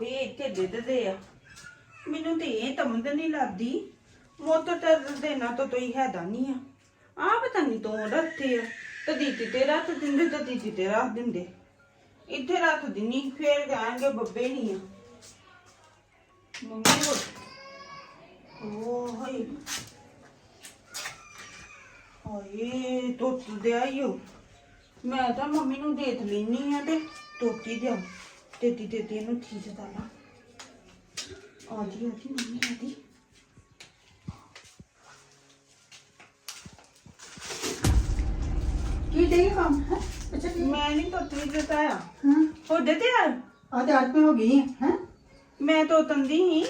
ਆਪੇ ਇੱਥੇ ਦੇ ਆ। ਮੈਨੂੰ ਤੇ ਇਹ ਤਮਦ ਨਹੀਂ ਲੱਗਦੀ। ਮੋਤਰ ਤੇ ਦੇਣਾ ਤਾਂ ਤੋਈ ਹੈਦਾ ਨਹੀਂ ਆ। ਆ ਪਤਾ ਨਹੀਂ ਤੋਂ ਰੱਖੇ ਆ। ਤਦੀ ਤੇ ਰੱਖ ਦਿੰਦੇ, ਤਦੀ ਤੇ ਰੱਖ ਦਿੰਦੇ। ਇੱਥੇ ਰੱਖ ਦਿੰਨੀ ਫੇਰ ਕਹਿਣਗੇ ਬੱਬੇ ਨਹੀਂ ਆ। ਮੰਮੀ ਕੋ ਓ ਹਾਏ। ਹਾਏ ਤੋਤ ਦੇ ਆਇਓ ਮੈਂ ਤਾਂ ਮੰਮੀ ਨੂੰ ਦੇਖ ਲੈਣੀ ਆ ਤੇ ਤੋਤੀ ਦਿਆ ਤੇਤੀ ਤੇਤੀ ਇਹਨੂੰ ਠੀਕ ਦਾ ਲਾ। ਆ ਜੀ ਆ ਜੀ ਮੰਮੀ ਆ ਜੀ। ਕੀ ਦੇ ਕੰਮ? ਹੈ? ਅੱਛਾ ਕੀ? ਮੈਂ ਨਹੀਂ ਤੋਤੀ ਦਿੱਤਾ ਆ। ਹਾਂ। ਹੋਦੇ ਤੇ ਯਾਰ ਆ ਤੇ ਤੇ ਹੋ ਗਈ ਹੈ? ਮੈਂ ਤੋਂ ਤੰਦੀ ਹੀ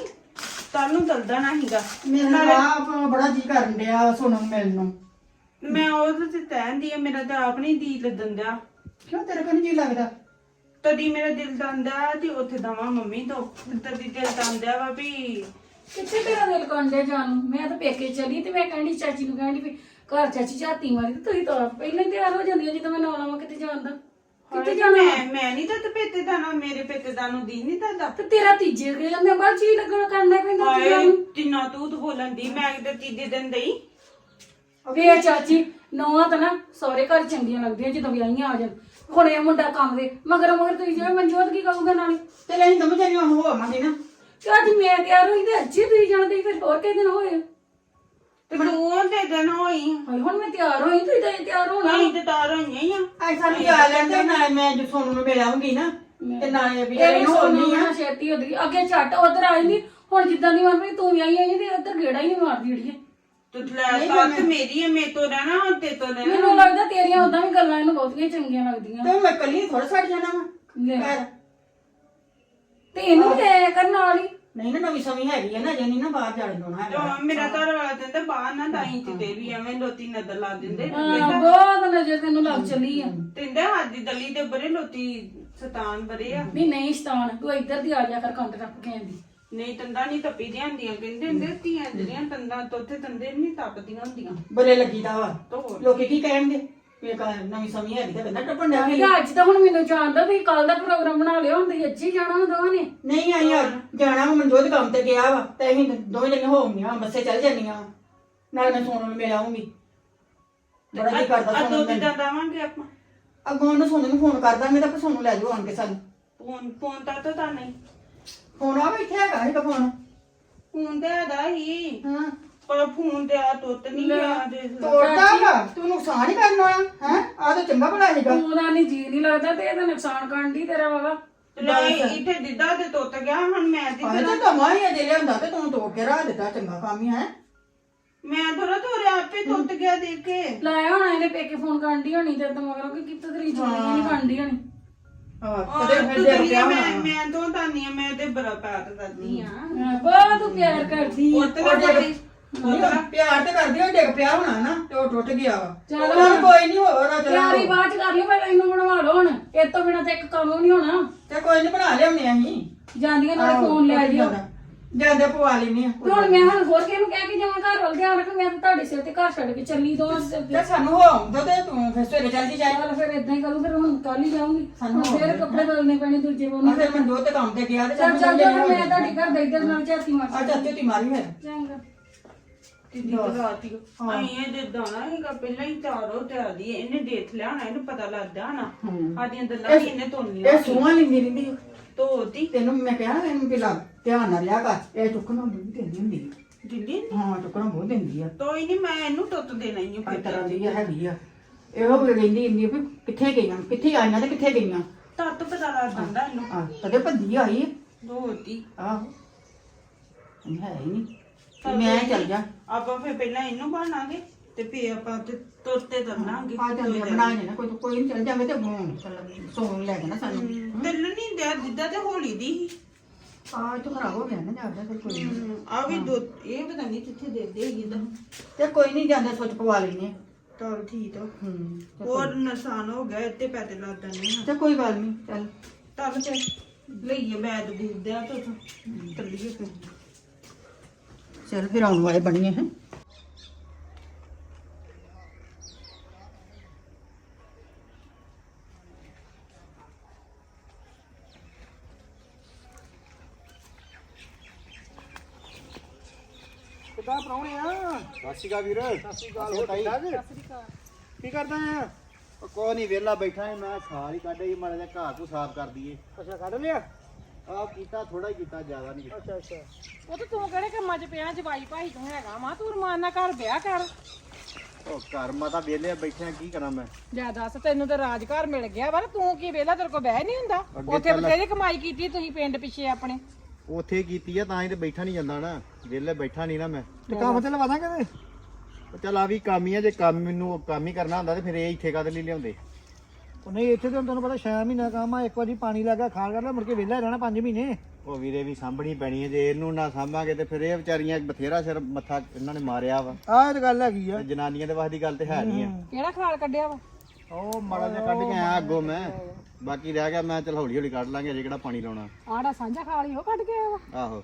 ਤੁਹਾਨੂੰ ਦਲਦਾ ਨਾ ਹੀਗਾ ਮੇਰੇ ਨਾਲ ਆਪ ਬੜਾ ਜੀ ਕਰਨ ਡਿਆ ਸੋਨੂੰ ਮਿਲਣ ਨੂੰ। ਮੈਂ ਉਹਦੇ ਤੇ ਤੈਨਦੀ ਆ ਮੇਰਾ ਤਾਂ ਆਪ ਨਹੀਂ ਦੀ ਲੱਦਣ ਦਿਆ ਕਿਉਂ ਤੇਰੇ ਕੋਲ ਨੀ ਜੀ ਲੱਗਦਾ? ਤਦੀ ਮੇਰਾ ਦਿਲ ਦੰਦਾ ਤੇ ਉੱਥੇ ਦਵਾ ਮੰਮੀ ਤੋਂ। ਤਦੀ ਦਿਲ ਦੰਦਾ ਵਾ ਵੀ ਕਿੱਥੇ ਤੇਰਾ ਦਿਲ ਕੰਡੇ ਜਾਣ ਨੂੰ? ਮੈਂ ਤਾਂ ਪੇਕੇ ਚਲੀ ਤੇ ਮੈਂ ਕਹਿੰਦੀ ਚਾਚੀ ਨੂੰ ਕਹਿੰਦੀ ਵੀ ਘਰ ਚਾਚੀ ਝਾਤੀ ਮਾਰੀ ਤੇ ਤੁਸੀਂ ਤਾਂ ਪਹਿਲਾਂ ਹੀ ਤਿਆਰ ਹੋ ਜਾਂਦੀ ਹੋ ਜਦੋਂ ਮੈਂ ਨਾਲ ਆਵਾਂ ਕਿਤੇ ਜਾਣ ਦਾ। ਕਿੱਥੇ ਜਾਣਾ ਮੈਂ ਮੈਂ ਨਹੀਂ ਤਾਂ ਪੇਤੇ ਦਾ ਨਾ ਮੇਰੇ ਪੇਤੇ ਦਾ ਨੂੰ ਦੀ ਨਹੀਂ ਦੰਦਾ। ਤੇ ਤੇਰਾ ਤੀਜੇ ਗਏ ਮੈਂ ਬਾਅਦ ਜੀ ਲੱਗਣਾ ਕਰਨਾ ਪੈਂਦਾ ਤੇ ਹਾਏ ਤਿੰਨਾ ਤੂੰ ਬੋਲਣ ਦੀ ਮੈਂ ਕਿਤੇ ਤੀਜੇ ਦਿਨ ਦਈ। ਫੇਰ ਚਾਚੀ ਨੌਵਾਂ ਤਾਂ ਨਾ ਸਹੁਰੇ ਘਰ ਚੰਗੀਆਂ ਲੱਗਦੀਆਂ ਜਦੋਂ ਵਿਆਹੀਆਂ ਆ ਜਾਣ। ਹੁਣ ਇਹ ਮੁੰਡਾ ਕੰਮ ਦੇ ਮਗਰ ਮਗਰ ਤੁਸੀਂ ਜਿਵੇਂ ਮਨਜੋਤ ਕੀ ਕਹੂਗਾ ਨਾਲੇ? ਤੇ ਲੈ ਦਮ ਜਾਈਆਂ ਹੋਵਾਂਗੇ ਨਾ ਤੇ ਅੱਜ ਮੈਂ ਤਿਆਰ ਹੋਈ ਤੇ ਅੱਜ ਹੀ ਤੁਸੀਂ ਜਾਣਦੇ ਫਿਰ ਹੋਰ ਕਿਹ ਦਿਨ ਹੋਏ ਤੇ ਤੂੰ ਦੇ ਦਿਨ ਹੋਈ। ਹਾਏ ਹੁਣ ਮੈਂ ਤਿਆਰ ਹੋਈ ਤੁਸੀਂ ਤਾਂ ਤਿਆਰ ਹੋਣਾ। ਨਹੀਂ ਤੇ ਤਾਰ ਹੋਈਆਂ ਹੀ ਆ। ਆਈ ਸਾਨੂੰ ਜਾ ਲੈਂਦੇ ਨਾ ਮੈਂ ਜੋ ਸੋਨੂੰ ਨੂੰ ਮਿਲ ਆਉਂਗੀ ਨਾ ਤੇ ਨਾਲੇ ਵੀ ਇਹ ਵੀ ਸੋਨੂੰ ਹੋਣੀ ਆ। ਨਾ ਛੇਤੀ ਹੁੰਦੀ ਅੱਗੇ ਛੱਟ ਉਧਰ ਆਈ ਨਹੀਂ ਹੁਣ ਜਿੱਦਾਂ ਦੀ ਮਰਦੀ ਤੂੰ ਵੀ ਆਈ ਆਈ ਤੇ ਉਧਰ ਗੇੜਾ ਹੀ ਨਹੀਂ ਮਾਰਦੀ ਅੜੀਏ ਤੂੰ ਲੈ ਸੱਤ ਮੇਰੀ ਹੈ ਮੇ ਤੋਂ ਰਹਿਣਾ ਹੁਣ ਤੇ ਤੋਂ ਰਹਿਣਾ ਮੈਨੂੰ ਲੱਗਦਾ ਤੇਰੀਆਂ ਉਦਾਂ ਵੀ ਗੱਲਾਂ ਇਹਨੂੰ ਬਹੁਤੀਆਂ ਚੰਗੀਆਂ ਲੱਗਦੀਆਂ। ਤੇ ਮੈਂ ਕੱਲੀ ਥੋੜਾ ਛੱਡ ਜਾਣਾ ਵਾ। ਲੈ। ਤੇ ਇਹਨੂੰ ਵੀ ਲੈ ਕਰਨ ਨਾਲ ਹੀ। ਨਹੀਂ ਨਾ ਨਵੀਂ ਸਮੀ ਹੈਗੀ ਹੈ ਨਾ ਜੇ ਨਹੀਂ ਨਾ ਬਾਹਰ ਜਾਣ ਦੋਣਾ ਹੈਗਾ। ਤਾਂ ਮੇਰਾ ਘਰ ਵਾਲਾ ਦਿੰਦਾ ਬਾਹਰ ਨਾ ਦਾਈ ਤੇ ਤੇ ਵੀ ਐਵੇਂ ਲੋਤੀ ਨਜ਼ਰ ਲਾ ਦਿੰਦੇ। ਹਾਂ, ਬਹੁਤ ਨਜ਼ਰ ਤੈਨੂੰ ਲੱਗ ਚੱਲੀ ਆ। ਤਿੰਦੇ ਹੱਥ ਦੀ ਦਲੀ ਤੇ ਬਰੇ ਲੋਤੀ ਸਤਾਨ ਬਰੇ ਆ। ਵੀ ਨਹੀਂ ਸ਼ਤਾਨ ਤੂੰ ਇੱਧਰ ਦੀ ਆ ਜਾ ਕਰ ਕੰਧ ਟੱਪ ਕੇ ਆਂਦੀ। ਨਹੀਂ ਤੰਦਾ ਨਹੀਂ ਤੱਪੀ ਦੀਆਂ ਹੁੰਦੀਆਂ ਕਹਿੰਦੇ ਹੁੰਦੇ ਧੀਆਂ ਜਿਹੜੀਆਂ ਤੰਦਾਂ ਤੋਂ ਉੱਥੇ ਤੰਦੇ ਨਹੀਂ ਤੱਪਦੀਆਂ ਹੁੰਦੀਆਂ। ਬਰੇ ਲੱਗੀਦਾ ਵਾ। ਲੋਕੀ ਕੀ ਕਹਿਣਗੇ? ਵੀ ਇਹ ਕਾ- ਨਵੀਂ ਸਮੀ ਹੈਗੀ ਤੇ ਕਹਿੰਦਾ ਟੱਪਣ ਡਿਆ ਤੇ ਅੱਜ ਤਾਂ ਹੁਣ ਮੈਨੂੰ ਜਾਣਦਾ ਤੁਸੀਂ ਕੱਲ ਦਾ ਪ੍ਰੋਗਰਾਮ ਬਣਾ ਲਿਆ ਹੁਣ ਤੁਸੀਂ ਅੱਜ ਹੀ ਜਾਣਾ ਵਾ ਦੋਵਾਂ ਨੇ ਨਹੀਂ ਆਈ ਯਾਰ ਜਾਣਾ ਵਾ ਮਨਜੋਤ ਕੰਮ ਤੇ ਗਿਆ ਵਾ ਤੇ ਅਸੀਂ ਦੋਵੇਂ ਜਣੇ ਹੋ ਗਈਆਂ ਬੱਸੇ ਚੱਲ ਜਾਂਦੀਆਂ ਵਾਂ। ਨਾਲ ਮੈਂ ਸੋਨੂੰ ਨੂੰ ਮਿਲ ਆਉਂਗੀ ਬੜਾ ਜੀ ਕਰਦਾ ਆ ਸੋਨੂੰ ਦੋ ਨੂੰ ਦਿਨ ਦਵਾਂਗੇ ਆਪਾਂ। ਅੱਗੋਂ ਉਹਨੂੰ ਸੋਨੂੰ ਨੂੰ ਫੋਨ ਕਰ ਦਾਂਗੇ ਤਾਂ ਫਿਰ ਸੋਨੂੰ ਲੈ ਜਾਓ ਆਣ ਕੇ ਸਾਨੂੰ। ਫੋਨ ਫੋਨ ਤਾਂ ਤਾਂ ਤਾਂ ਨਹੀਂ। ਫੋਨ ਆ ਵੀ ਇੱਥੇ ਹੈਗਾ ਹੈਗਾ ਫੋਨ। ਫੋਨ ਤੇ ਆਦਾ ਹੀ ਹਾਂ। ਪਰ ਫੋਨ ਤੇ ਆ ਤੁੱਤ ਨਹੀਂ ਗਿਆ ਦੇਖ ਲਾ। ਤੋੜਦਾ ਵਾ ਤੂੰ ਨੁਕਸਾਨ ਹੀ ਕਰਨਾ ਹੈ? ਆ ਤਾਂ ਚੰਗਾ ਭਲਾ ਹੈਗਾ ਤੂੰ ਦਾ ਨਹੀਂ ਜੀ ਨਹੀਂ ਲੱਗਦਾ ਤੇ ਇਹਦਾ ਨੁਕਸਾਨ ਕਰਨ ਦੀ ਤੇਰਾ ਬਾਬਾ ਲੈ ਇੱਥੇ ਦਿੱਦਾ ਤੇ ਤੁੱਤ ਗਿਆ ਹੁਣ ਮੈਂ ਆਹ ਦਿੱਤੇ ਤਾਂ ਦਮਾ ਹੀ ਅਜੇ ਲਿਆਂਦਾ ਤੇ ਤੂੰ ਤੋੜ ਕੇ ਰੱਖ ਦਿੱਤਾ ਚੰਗਾ ਕੰਮ ਹੀ ਹੈ? ਮੈਂ ਥੋੜਾ ਤੋਰਿਆ ਆਪੇ ਤੁੱਤ ਗਿਆ ਦੇਖ ਕੇ। ਲਾਇਆ ਹੋਣਾ ਇਹਨੇ ਪੇਕੇ ਫੋਨ ਕਰਨ ਦੀ ਹੋਣੀ ਤੇ ਤਾਂ ਮਗਰੋਂ ਕਿ ਕਿਤੇ ਤੇਰੀ ਜੋੜੀ ਨਹੀਂ ਕਰਨ ਦੀ ਹੋਣੀ। ਹਾਂ ਕਦੇ ਤੂੰ ਫਿਰ ਦੇ ਕਰੀਏ ਪਿਆ ਮੈਂ ਹੋਣਾ। ਮੈਂ ਤੋਂ ਤਾਨੀ ਆ ਮੈਂ ਤੇ ਬੜਾ ਪਿਆਰ ਕਰਦੀ ਆ। ਹਾਂ, ਬਹੁਤ ਤੂੰ ਪਿਆਰ ਕਰਦੀ ਉਹ ਤੇ ਬੜੀ ਪਿਆਰ ਤੇ ਕਰਦੀ ਉਹ ਡਿੱਗ ਪਿਆ ਹੋਣਾ ਨਾ ਤੇ ਉਹ ਟੁੱਟ ਗਿਆ ਵਾ। ਚਲੋ। ਚੱਲ ਕੋਈ ਨਹੀਂ ਹੋਰ ਚਲਾ। ਤਿਆਰੀ ਬਾਅਦ ਚ ਕਰ ਲਈ ਪਹਿਲਾਂ ਇਹਨੂੰ ਬਣਵਾ ਲਓ ਹੁਣ। ਇਹ ਤੋਂ ਬਿਨਾ ਤੇ ਇੱਕ ਕੰਮ ਨਹੀਂ ਹੋਣਾ। ਤੇ ਕੋਈ ਨਹੀਂ ਬਣਾ ਲਿਆਉਂਦੇ ਅਸੀਂ। ਜਾਂਦੀਆਂ ਨਾਲੇ ਫੋਨ ਲੈ ਜਿਓ। ਜਾਂਦੇ ਪਵਾ ਲੈਨੇ ਆ ਤੇ ਹੁਣ ਮੈਂ ਹੁਣ ਹੋਰ ਕਿਹਨੂੰ ਕਹਿ ਕੇ ਜਾਵਾਂ? ਘਰ ਵੱਲ ਧਿਆਨ ਰੱਖ ਮੈਂ ਤਾਂ ਤੁਹਾਡੇ ਸਿਰ ਤੇ ਘਰ ਛੱਡ ਕੇ ਚੱਲੀ ਦੋ ਤੇ ਸਾਨੂੰ ਹੋ ਆਉਂਦਾ ਤੇ ਤੂੰ ਫਿਰ ਸਵੇਰੇ ਚੱਲਦੀ ਜਾਏ। ਚੱਲ ਫਿਰ ਇਦਾਂ ਹੀ ਕਰੂੰ ਫਿਰ ਹੁਣ ਕੱਲ ਹੀ ਜਾਊਂਗੀ। ਸਾਨੂੰ ਹੁਣ ਫਿਰ ਕੱਪੜੇ ਬਦਲਨੇ ਪੈਣੇ ਦੂਜੇ ਬੰਨੇ ਫਿਰ ਮੈਂ ਦੋ ਤੇ ਕੰਮ ਤੇ ਗਿਆ ਤੇ ਚੱਲ ਚੱਲ ਚੱਲ ਮੈਂ ਤੁਹਾਡੇ ਘਰ ਦੇ ਇੱਧਰ ਨਾਲ ਝਾਤੀ ਮਾਰ ਆ ਚਾਚੇ ਤੀ ਮਾਰੀ ਚੰਗਾ। ਦੀਦੀ ਬਰਾਤੀ ਆਈ ਇਹ ਜਿੱਦਾਂ ਨਾ ਹੈਗਾ ਪਹਿਲਾਂ ਹੀ ਚਾਰੋ ਤੇ ਆਦੀ ਇਹਨੇ ਦੇਖ ਲਿਆ ਹੋਣਾ ਇਹਨੂੰ ਪਤਾ ਲੱਗਦਾ ਹੋਣਾ। ਆਦੀਆਂ ਗੱਲਾਂ ਵੀ ਇਹਨੇ ਤੋਲੀਆਂ ਇਹ ਸੂਹਾਂ। ਤੋਤੀ ਤੈਨੂੰ ਮੈਂ ਕਿਹਾ ਇਹਨੂੰ ਧਿਆਨ ਨਾਲ ਲਿਆ ਕਰ। ਇਹ ਚੁੱਕਣਾ ਬਹੁਤ ਦਿੰਦੀ ਹੁੰਦੀ ਆ। ਦਿੱਲੀ ਹਾਂ ਚੁੱਕਣਾ ਬਹੁਤ ਦਿੰਦੀ ਆ। ਤੋਈ ਨਹੀਂ ਮੈਂ ਇਹਨੂੰ ਤੁੱਤ ਦੇਣਾ ਹੀ ਆ ਇਸ ਤਰ੍ਹਾਂ ਦੀ ਆ। ਹੈਗੀ ਆ। ਇਹੋ ਵੀ ਰਹਿੰਦੀ ਹੁੰਦੀ ਆ ਵੀ ਕਿੱਥੇ ਗਈਆਂ ਕਿੱਥੇ ਆਈਆਂ ਤੇ ਕਿੱਥੇ ਗਈਆਂ। ਤੱਤ ਪਤਾ ਲੱਗ ਜਾਂਦਾ ਇਹਨੂੰ। ਆ ਕਦੇ ਭੱਜੀ ਆਈ ਦੋਤੀ ਆਹੋ। ਇਹ ਹੈ ਹੀ ਨਹੀਂ ਤੇ ਮੈਂ ਚੱਲ ਜਾ। ਆਪਾਂ ਫਿਰ ਪਹਿਲਾਂ ਇਹਨੂੰ ਬਣਾਂਗੇ ਤੇ ਫਿਰ ਆਪਾਂ ਤੇ ਤੁਰਤੇ ਤਰਨਾਂਗੇ। ਆ ਜਾਂਦੇ ਬਣਾ ਲੈਣਾ। ਕੋਈ ਕੋਈ ਨਹੀਂ ਚੱਲ ਜਾਵੇ ਤੇ ਸੋਨ ਲੈ ਜਾਣਾ ਸਾਨੂੰ। ਦਿਲ ਨਹੀਂ ਦਿਆ ਜਿੱਦਾਂ ਤੇ ਹੋਲੀ ਦੀ ਸੀ। ਆ ਤੇ ਖਰਾਬ ਹੋ ਗਿਆ ਨਾ ਜਾਂਦਾ ਫਿਰ ਕੋਈ ਨੀ। ਆ ਵੀ ਦੋ ਇਹ ਪਤਾ ਨਹੀਂ ਕਿੱਥੇ ਦੇ ਦੇਗੀ ਦਾ ਤੇ ਕੋਈ ਨਹੀਂ ਜਾਂਦੇ ਸੋਚ ਪਵਾ ਲੈਨੇ ਚਲ ਠੀਕ ਆ। ਹੂੰ ਹੋਰ ਨੁਕਸਾਨ ਹੋ ਗਿਆ ਇੱਥੇ ਪੈਸੇ ਤੇ ਕੋਈ ਗੱਲ ਨਹੀਂ ਚੱਲ। ਤਲ ਚ ਲਈਏ ਬੈਦ ਬੂਦ ਆ ਤੋ ਚੱਲੀਏ ਫਿਰ। ਚੱਲ ਫਿਰ ਆਉਣ ਵਾਲੇ ਬਣੀਏ ਹੈ ਅਕਾਲ ਪ੍ਰਾਹੁਣੇ ਆ ਸਤਿ ਸ਼੍ਰੀ ਅਕਾਲ ਵੀਰ। ਸਤਿ ਸ਼੍ਰੀ ਅਕਾਲ ਹੋਰ ਠੀਕ ਠਾਕ ਕੀ ਕਰਦਾ ਆ ਉਹ ਕੋਈ ਨਹੀਂ ਵਿਹਲਾ ਬੈਠਾ ਸੀ ਮੈਂ ਸਾਰ ਹੀ ਕੱਢ ਹੀ ਮਾੜਾ ਜਿਹਾ ਘਾਹ ਕੋ ਸਾਫ਼ ਕਰ ਦਈਏ। ਅੱਛਾ ਕੱਢ ਲਿਆ? ਆਹ ਕੀਤਾ ਥੋੜਾ ਹੀ ਕੀਤਾ ਜ਼ਿਆਦਾ ਨਹੀਂ ਕੀਤਾ। ਅੱਛਾ ਅੱਛਾ। ਉਹ ਤਾਂ ਤੂੰ ਕਿਹੜੇ ਕੰਮਾਂ 'ਚ ਪਿਆ? ਜਵਾਈ ਭਾਈ ਤੂੰ ਹੈਗਾ ਵਾ ਤੂੰ ਰਮਾਨ ਨਾਲ ਘਰ ਵਿਆਹ ਕਰ। ਉਹ ਘਰ ਮਾ ਤਾਂ ਵਿਹਲੇ ਬੈਠੇ ਆ, ਕੀ ਕਰਾਂ ਮੈਂ? ਜਾ ਦੱਸ ਤੈਨੂੰ ਤਾਂ ਰਾਜਘਰ ਮਿਲ ਗਿਆ ਵਾ ਤੂੰ ਕੀ ਵੇਲਾ ਤੇਰੇ ਕੋਲ ਬਹਿ ਨਹੀਂ ਹੁੰਦਾ? ਅੱਗੇ ਉੱਥੇ। ਬਥੇਰੀ ਕਮਾਈ ਕੀਤੀ ਤੁਸੀਂ ਪਿੰਡ ਪਿੱਛੇ ਆਪਣੇ। ਉੱਥੇ ਕੀਤੀ ਆ ਤਾਂ ਹੀ ਤੇ ਬੈਠਾ ਨਹੀਂ ਜਾਂਦਾ ਨਾ। ਵਿਹਲੇ ਬੈਠਾ ਨਹੀਂ ਨਾ ਮੈਂ। ਤੇ ਕੰਮ ਤੇ ਲਵਾ ਦਾਂ ਕਦੇ ਉਹ ਚੱਲ ਆ ਵੀ ਕੰਮ ਹੀ ਆ ਜੇ ਕੰਮ ਮੈਨੂੰ ਕੰਮ ਹੀ ਕਰਨਾ ਹੁੰਦਾ ਤੇ ਫਿਰ ਇਹ ਇੱਥੇ ਕਾਹਦੇ ਲਈ ਲਿਆਉਂਦੇ? ਉਹ ਨਹੀਂ ਇੱਥੇ ਤਾਂ ਤੁਹਾਨੂੰ ਪਤਾ 6 ਮਹੀਨਾ ਕੰਮ ਆ ਇੱਕ ਵਾਰੀ ਪਾਣੀ ਲੱਗਾ ਖਾਲ ਕਰ ਲਿਆ ਮੁੜ ਕੇ ਵਿਹਲਾ ਹੀ ਰਹਿਣਾ 5 ਮਹੀਨੇ। ਉਹ ਵੀਰੇ ਵੀ ਸਾਂਭਣੀ ਪੈਣੀ ਹੈ ਜੇ ਇਹਨੂੰ ਨਾ ਸਾਂਭਾਂਗੇ ਤੇ ਫਿਰ ਇਹ ਵਿਚਾਰੀਆਂ ਬਥੇਰਾ ਸਿਰ ਮੱਥਾ ਇਹਨਾਂ ਨੇ ਮਾਰਿਆ ਵਾ। ਆਹ ਤੇ ਗੱਲ ਹੈਗੀ ਆ। ਤੇ ਜਨਾਨੀਆਂ ਦੇ ਵਾਸਤੇ ਦੀ ਗੱਲ ਤੇ ਹੈ ਨਹੀਂ ਆ। ਕਿਹੜਾ ਖਾਲ ਕੱਢਿਆ ਵਾ? ਉਹ ਮਾੜਾ ਜਿਹਾ ਕੱਢ ਕੇ ਆਇਆ ਅੱਗੋਂ ਮੈਂ। ਬਾਕੀ ਰਹਿ ਗਿਆ ਮੈਂ ਚੱਲ ਹੌਲੀ ਹੌਲੀ ਕੱਢ ਲਾਂਗੇ ਅਜੇ ਕਿਹੜਾ ਪਾਣੀ ਲਾਉਣਾ। ਆੜਾ ਸਾਂਝਾ ਖਾਲ ਹੀ ਉਹ ਕੱਢ ਕੇ ਆਇਆ ਵਾ। ਆਹੋ।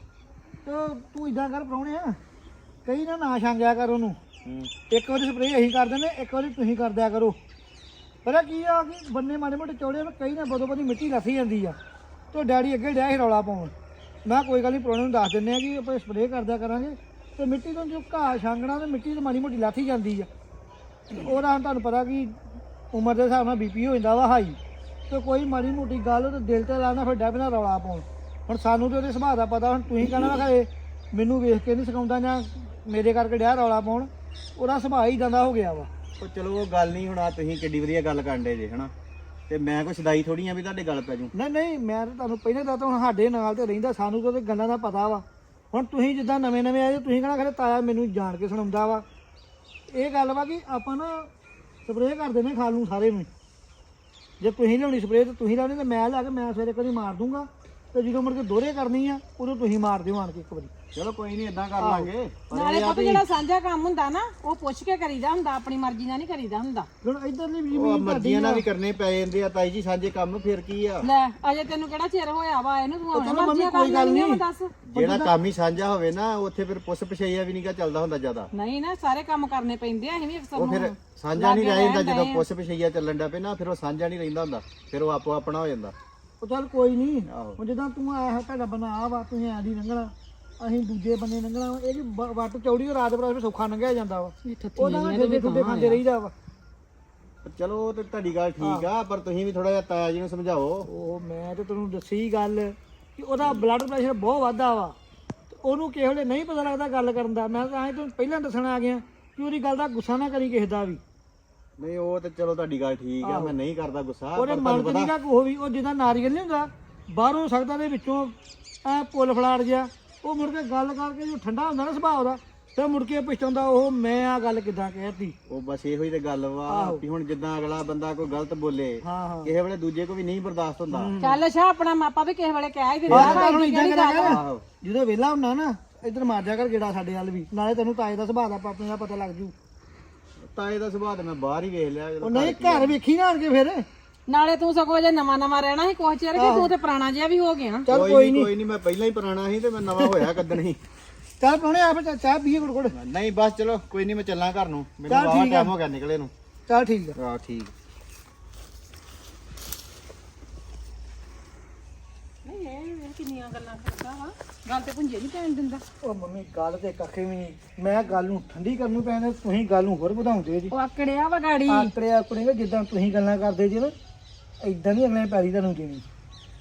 ਤੇ ਤੂੰ ਇਦਾਂ ਕਰ ਪ੍ਰਾਹੁਣੇ ਆ ਕਈ ਨਾ ਨਾ ਛਾਂਗਿਆ ਕਰ ਉਹਨੂੰ। ਇੱਕ ਵਾਰੀ ਸਪਰੇਅ ਅਸੀਂ ਕਰ ਦਿੰਦੇ, ਇੱਕ ਵਾਰੀ ਤੁਸੀਂ ਕਰ ਦਿਆ ਕਰੋ। ਪਤਾ ਕੀ ਆ ਕਿ ਬੰਨੇ ਮਾੜੇ ਮੋਟੇ ਚੌੜੇ ਨੇ ਕਈ ਨਾ ਬਦੋ ਬਦੀ ਮਿੱਟੀ ਲੱਥੀ ਜਾਂਦੀ ਆ। ਤੇ ਡੈਡੀ ਅੱਗੇ ਡਿਆ ਸੀ ਰੌਲਾ ਪਾਉਣ। ਮੈਂ ਕੋਈ ਗੱਲ ਨਹੀਂ ਪ੍ਰੋਬਲਮ ਨੂੰ ਦੱਸ ਦਿੰਨੇ ਆ ਕਿ ਆਪਾਂ ਸਪਰੇਅ ਕਰ ਦਿਆ ਕਰਾਂਗੇ। ਤੇ ਮਿੱਟੀ ਤੋਂ ਜੋ ਘਾਹ ਛਾਂਗਣਾ, ਤੇ ਮਿੱਟੀ ਤੇ ਮਾੜੀ ਮੋਟੀ ਲੱਥੀ ਜਾਂਦੀ ਆ। ਉਹਦਾ ਹੁਣ ਤੁਹਾਨੂੰ ਪਤਾ ਕਿ ਉਮਰ ਦੇ ਹਿਸਾਬ ਨਾਲ ਬੀਪੀ ਹੋ ਜਾਂਦਾ ਵਾ ਹਾਈ। ਤੇ ਕੋਈ ਮਾੜੀ ਮੋਟੀ ਗੱਲ ਤੇ ਦਿਲ ਤੇ ਲਾਣਾ ਫਿਰ ਡੈਬ ਨਾਲ ਰੌਲਾ ਪਾਉਣ। ਹੁਣ ਸਾਨੂੰ ਤੇ ਉਹਦੇ ਸੁਭਾਅ ਦਾ ਪਤਾ, ਹੁਣ ਤੁਸੀਂ ਕਹਿਣਾ ਵਾ ਖਰੇ ਮੈਨੂੰ ਵੇਖ ਕੇ ਨਹੀਂ ਸਿਖਾਉਂਦਾ ਜਾਂ ਮੇਰੇ ਕਰਕੇ ਡਿਆ ਰੌਲਾ ਪਾਉਣ। ਉਹਦਾ ਸੁਭਾਅ ਹੀ ਜਾਂਦਾ ਹੋ ਗਿਆ ਵਾ। ਉਹ ਚਲੋ ਉਹ ਗੱਲ ਨਹੀਂ ਹੁਣ ਆ ਤੁਸੀਂ ਕਿੱਡੀ ਵਧੀਆ ਗੱਲ ਕਰਨ ਦੇ ਜੇ ਹਨਾ? ਤੇ ਮੈਂ ਕੋਈ ਸਦਾਈ ਥੋੜੀ ਆ ਵੀ ਤੁਹਾਡੇ ਗੱਲ ਪੈ ਜੂ ਨਹੀਂ ਨਹੀਂ ਮੈਂ ਤਾਂ ਤੁਹਾਨੂੰ ਪਹਿਲਾਂ ਦੱਸਤਾ ਹੁਣ ਸਾਡੇ ਨਾਲ ਤੇ ਰਹਿੰਦਾ ਸਾਨੂੰ ਤਾਂ ਉਹਦੇ ਗੱਲਾਂ ਦਾ ਪਤਾ ਵਾ। ਹੁਣ ਤੁਸੀਂ ਜਿੱਦਾਂ ਨਵੇਂ ਨਵੇਂ ਆਏ ਹੋ, ਤੁਸੀਂ ਕਹਣਾ ਖਰੇ ਤਾਇਆ ਮੈਨੂੰ ਜਾਣ ਕੇ ਸੁਣਾਉਂਦਾ ਵਾ। ਇਹ ਗੱਲ ਵਾ ਕਿ ਆਪਾਂ ਨਾ ਸਪਰੇਅ ਕਰ ਦਿੰਦੇ ਖਾਲ ਨੂੰ ਸਾਰੇ ਨੂੰ ਹੀ। ਜੇ ਤੁਸੀਂ ਲਿਆਉਣੀ ਸਪਰੇਅ ਤੇ ਤੁਸੀਂ ਲਾਉਣੀ ਤੇ ਮੈਂ ਲਿਆ ਕੇ ਮੈਂ ਸਵੇਰੇ ਕਦੀ ਮਾਰ ਦੂੰਗਾ। ਤੇ ਜਦੋਂ ਮੁੜ ਕੇ ਦੋਹਰੇ ਕਰਨੀ ਆ ਉਦੋਂ ਤੁਸੀਂ ਮਾਰ ਦਿਓ ਆਣ ਕੇ ਇੱਕ ਵਾਰੀ। ਚਲੋ ਕੋਈ ਨਹੀਂ ਇਦਾਂ ਕਰ ਲਾਂਗੇ। ਪਰ ਨਾਲੇ ਇਹ ਆ ਪੁੱਤ ਵੀ ਜਿਹੜਾ ਸਾਂਝਾ ਕੰਮ ਹੁੰਦਾ ਨਾ ਉਹ ਪੁੱਛ ਕੇ ਕਰੀਦਾ ਹੁੰਦਾ ਆਪਣੀ ਮਰਜ਼ੀ ਨਾਲ ਨਹੀਂ ਕਰੀਦਾ ਹੁੰਦਾ। ਹੁਣ ਇਧਰਲੀ ਵੀ ਉਹ ਜ਼ਮੀਨ ਮਰਜ਼ੀਆਂ ਨਾਲ ਵੀ ਕਰਨੇ ਪੈ ਜਾਂਦੇ ਆ ਤਾਈ ਜੀ ਸਾਂਝੇ ਕੰਮ ਫਿਰ ਕੀ ਆ? ਲੈ ਅਜੇ ਤੈਨੂੰ ਕਿਹੜਾ ਚਿਰ ਹੋਇਆ ਵਾ ਇਹਨੂੰ ਤੂੰ ਚਲੋ ਮੰਮੀ ਮਰਜ਼ੀ ਕੋਈ ਗੱਲ ਆ ਨਹੀਂ। ਦੱਸ। ਜਿਹੜਾ ਕੰਮ ਹੀ ਸਾਂਝਾ ਹੋਵੇ ਨਾ ਉੱਥੇ ਫਿਰ ਪੁੱਛ ਪਛਈਆ ਵੀ ਨਹੀਂਗਾ ਚੱਲਦਾ ਹੁੰਦਾ ਜ਼ਿਆਦਾ। ਨਹੀਂ ਨਾ ਸਾਰੇ ਕੰਮ ਕਰਨੇ ਪੈਂਦੇ ਆ ਅਸੀਂ ਵੀ ਅਕਸਰ ਉਹ ਨੂੰ ਫਿਰ ਸਾਂਝਾ ਨਹੀਂ ਰਹਿ ਜਾਂਦਾ ਜਦੋਂ ਪੁੱਛ ਪਛਈਆ ਚੱਲਣ ਦਾ ਪਏ ਨਾ ਫਿਰ ਉਹ ਸਾਂਝਾ ਨਹੀਂ ਰਹਿੰਦਾ ਹੁੰਦਾ ਫਿਰ ਉਹ ਆਪੋ ਆਪਣਾ ਹੋ ਜਾਂਦਾ। ਉਹ ਚੱਲ ਕੋਈ ਨਹੀਂ ਆਹੋ। ਹੁਣ ਜਦੋਂ ਤੂੰ ਆਇਆ ਹੈ ਤੁਹਾਡਾ ਬਣਾ ਵਾ ਤੁਸੀਂ ਆਦੀ ਲੰਘਣਾ ਅਸੀਂ ਦੂਜੇ ਬੰਨੇ ਲੰਘਣਾ ਵਾ। ਇਹ ਵੀ ਬ- ਵੱਟ ਚੌੜੀ ਰਾਤ ਬਰਾਤ ਸੌਖਾ ਲੰਘਿਆ ਜਾਂਦਾ ਵਾ। ਉਹਦਾ ਨਾਲ ਠੇਡੇ ਠੁੱਡੇ ਖਾਂਦੇ ਰਹੀਦਾ ਵਾ। ਪਰ ਚਲੋ ਉਹ ਤੇ ਤੁਹਾਡੀ ਗੱਲ ਠੀਕ ਆ ਪਰ ਤੁਸੀਂ ਵੀ ਥੋੜਾ ਜਿਹਾ ਤਾਇਆ ਜੀ ਨੂੰ ਸਮਝਾਓ। ਉਹ ਮੈਂ ਤੇ ਤੈਨੂੰ ਦੱਸੀ ਗੱਲ ਕਿ ਉਹਦਾ ਬਲੱਡ ਪ੍ਰੈਸ਼ਰ ਬਹੁਤ ਵੱਧਾ ਵਾ। ਤੇ ਉਹਨੂੰ ਕਿਸੇ ਵੇਲੇ ਨਹੀਂ ਪਤਾ ਲੱਗਦਾ ਗੱਲ ਕਰਨ ਦਾ। ਮੈਂ ਤਾਂ ਐਂ ਤੈਨੂੰ ਪਹਿਲਾਂ ਦੱਸਣ ਆ ਗਿਆ ਕਿ ਉਹਦੀ ਗੱਲ ਦਾ ਗੁੱਸਾ ਨਾ ਕਰੀ ਕਿਸੇ ਦਾ ਵੀ। ਨਹੀਂ ਉਹ ਤੇ ਚਲੋ ਤੁਹਾਡੀ ਗੱਲ ਠੀਕ ਆ ਮੈਂ ਨਹੀਂ ਕਰਦਾ ਗੁੱਸਾ ਉਹਦੇ ਪਰ ਮਨ ਤੁਹਾਨੂੰ ਚ ਪਤਾ ਨਹੀਂਗਾ ਉਹ ਵੀ ਉਹ ਜਿੱਦਾਂ ਨਾਰੀਅਲ ਨਹੀਂ ਹੁੰਦਾ ਬਾਹਰੋਂ ਸਕਦਾ ਦੇ ਵਿੱਚੋਂ ਐ ਪੁੱਲ ਫਲਾੜ ਗਿਆ ਉਹ ਮੁੜ ਕੇ ਗੱਲ ਕਰਕੇ ਜੋ ਠੰਡਾ ਹੁੰਦਾ ਨਾ ਸੁਭਾਅ ਦਾ ਤੇ ਮੁੜ ਕੇ ਪਛਤਾਉਂਦਾ ਉਹ ਮੈਂ ਆ ਗੱਲ ਕਿਦਾਂ ਕਹਿਤੀ। ਉਹ ਬਸ ਇਹੋ ਹੀ ਤੇ ਗੱਲ ਵਾ ਵੀ ਹੁਣ ਜਿੱਦਾਂ ਅਗਲਾ ਬੰਦਾ ਕੋਈ ਗਲਤ ਬੋਲੇ ਹਾਂ ਹਾਂ। ਕਿਸੇ ਵੇਲੇ ਦੂਜੇ ਕੋ ਵੀ ਨਹੀਂ ਬਰਦਾਸ਼ਤ ਹੁੰਦਾ। ਚੱਲ ਅੱਛਾ ਆਪਣਾ ਮਾਪਾ ਵੀ ਕਿਸੇ ਵੇਲੇ ਕਹਿ ਹੀ ਦਿੰਦਾ ਬਾਹਰ ਵਾ ਤਾਂ ਹੁਣ ਇੰਨੀ ਇਦਾਂ ਕਿਹੜੀ ਕਰਿਆ ਗੱਲ ਆ। ਕਰ ਆਹੋ। ਜਦੋਂ ਵਿਹਲਾ ਹੁੰਦਾ ਨਾ ਇੱਧਰ ਮਾਰ ਜਾ ਕਰ ਗੇੜਾ ਸਾਡੇ ਵੱਲ ਵੀ ਨਾਲੇ ਤੈਨੂੰ ਤਾਏ ਦਾ ਸੁਭਾਅ ਦਾ ਆਪਣੇ ਦਾ ਪਤਾ ਲੱਗ ਜੂ। ਤਾਏ ਦਾ ਸੁਭਾਅ ਤੇ ਮੈਂ ਬਾਹਰ ਹੀ ਵੇਖ ਲਿਆ ਉਹ ਜਦੋਂ ਨਹੀਂ ਘਰ ਵੇਖੀ ਨਾ ਆਣ ਕੇ ਫਿਰ। ਨਾਲੇ ਤੂੰ ਸਗੋਂ ਜੇ ਨਵਾਂ ਨਵਾਂ ਰਹਿਣਾ ਸੀ ਕੁਛ ਚਿਰ ਕਿ ਤੂੰ ਤੇ ਪੁਰਾਣਾ ਜਿਹਾ ਵੀ ਹੋ ਗਿਆ। ਚੱਲ ਕੋਈ ਨਹੀਂ ਕੋਈ ਨਹੀਂ ਮੈਂ ਪਹਿਲਾਂ ਹੀ ਪੁਰਾਣਾ ਸੀ ਤੇ ਮੈਂ ਨਵਾਂ ਹੋਇਆ ਕਦਣ ਹੀ। ਚੱਲ ਪਾਉਣੇ ਆਪ ਚਾਹ ਪੀਏ ਗੁੜ ਗੁੜ। ਨਹੀਂ ਬਸ ਚਲੋ ਕੋਈ ਨਹੀਂ ਮੈਂ ਚੱਲਾਂ ਘਰ ਨੂੰ। ਮੈਨੂੰ ਚੱਲ ਬਾਹਰ ਠੀਕ ਆ। ਟਾਈਮ ਹੋ ਗਿਆ ਨਿਕਲੇ ਨੂੰ। ਚੱਲ ਠੀਕ ਆ। ਆ ਠੀਕ। ਨਹੀਂ ਇਹ ਕਿੰਨੀਆਂ ਗੱਲਾਂ ਕਰਦਾ ਵਾ। ਗੱਲ ਤੇ ਪੁੰਜੇ ਨਹੀਂ ਪੈਣ ਦਿੰਦਾ। ਉਹ ਮੰਮੀ ਗੱਲ ਤੇ ਕੱਖੇ ਵੀ ਨਹੀਂ ਮੈਂ ਗੱਲ ਨੂੰ ਠੰਡੀ ਕਰਨ ਨੂੰ ਪੈਂਦਾ ਤੁਸੀਂ ਗੱਲ ਨੂੰ ਹੋਰ ਵਧਾਉਂਦੇ ਜੀ। ਉਹ ਆਕੜਿਆ ਵਾ ਗਾੜੀ। ਆਕੜੇ ਆਕੜੇ ਜਿੱਦਾਂ ਤੁਸੀਂ ਗੱਲਾਂ ਕਰਦੇ ਜੀ ਨਾ। ਇਦਾਂ ਨਹੀਂ ਅਗਲੇ ਪੈਰੀ ਤੁਹਾਨੂੰ ਦੇਣੀ।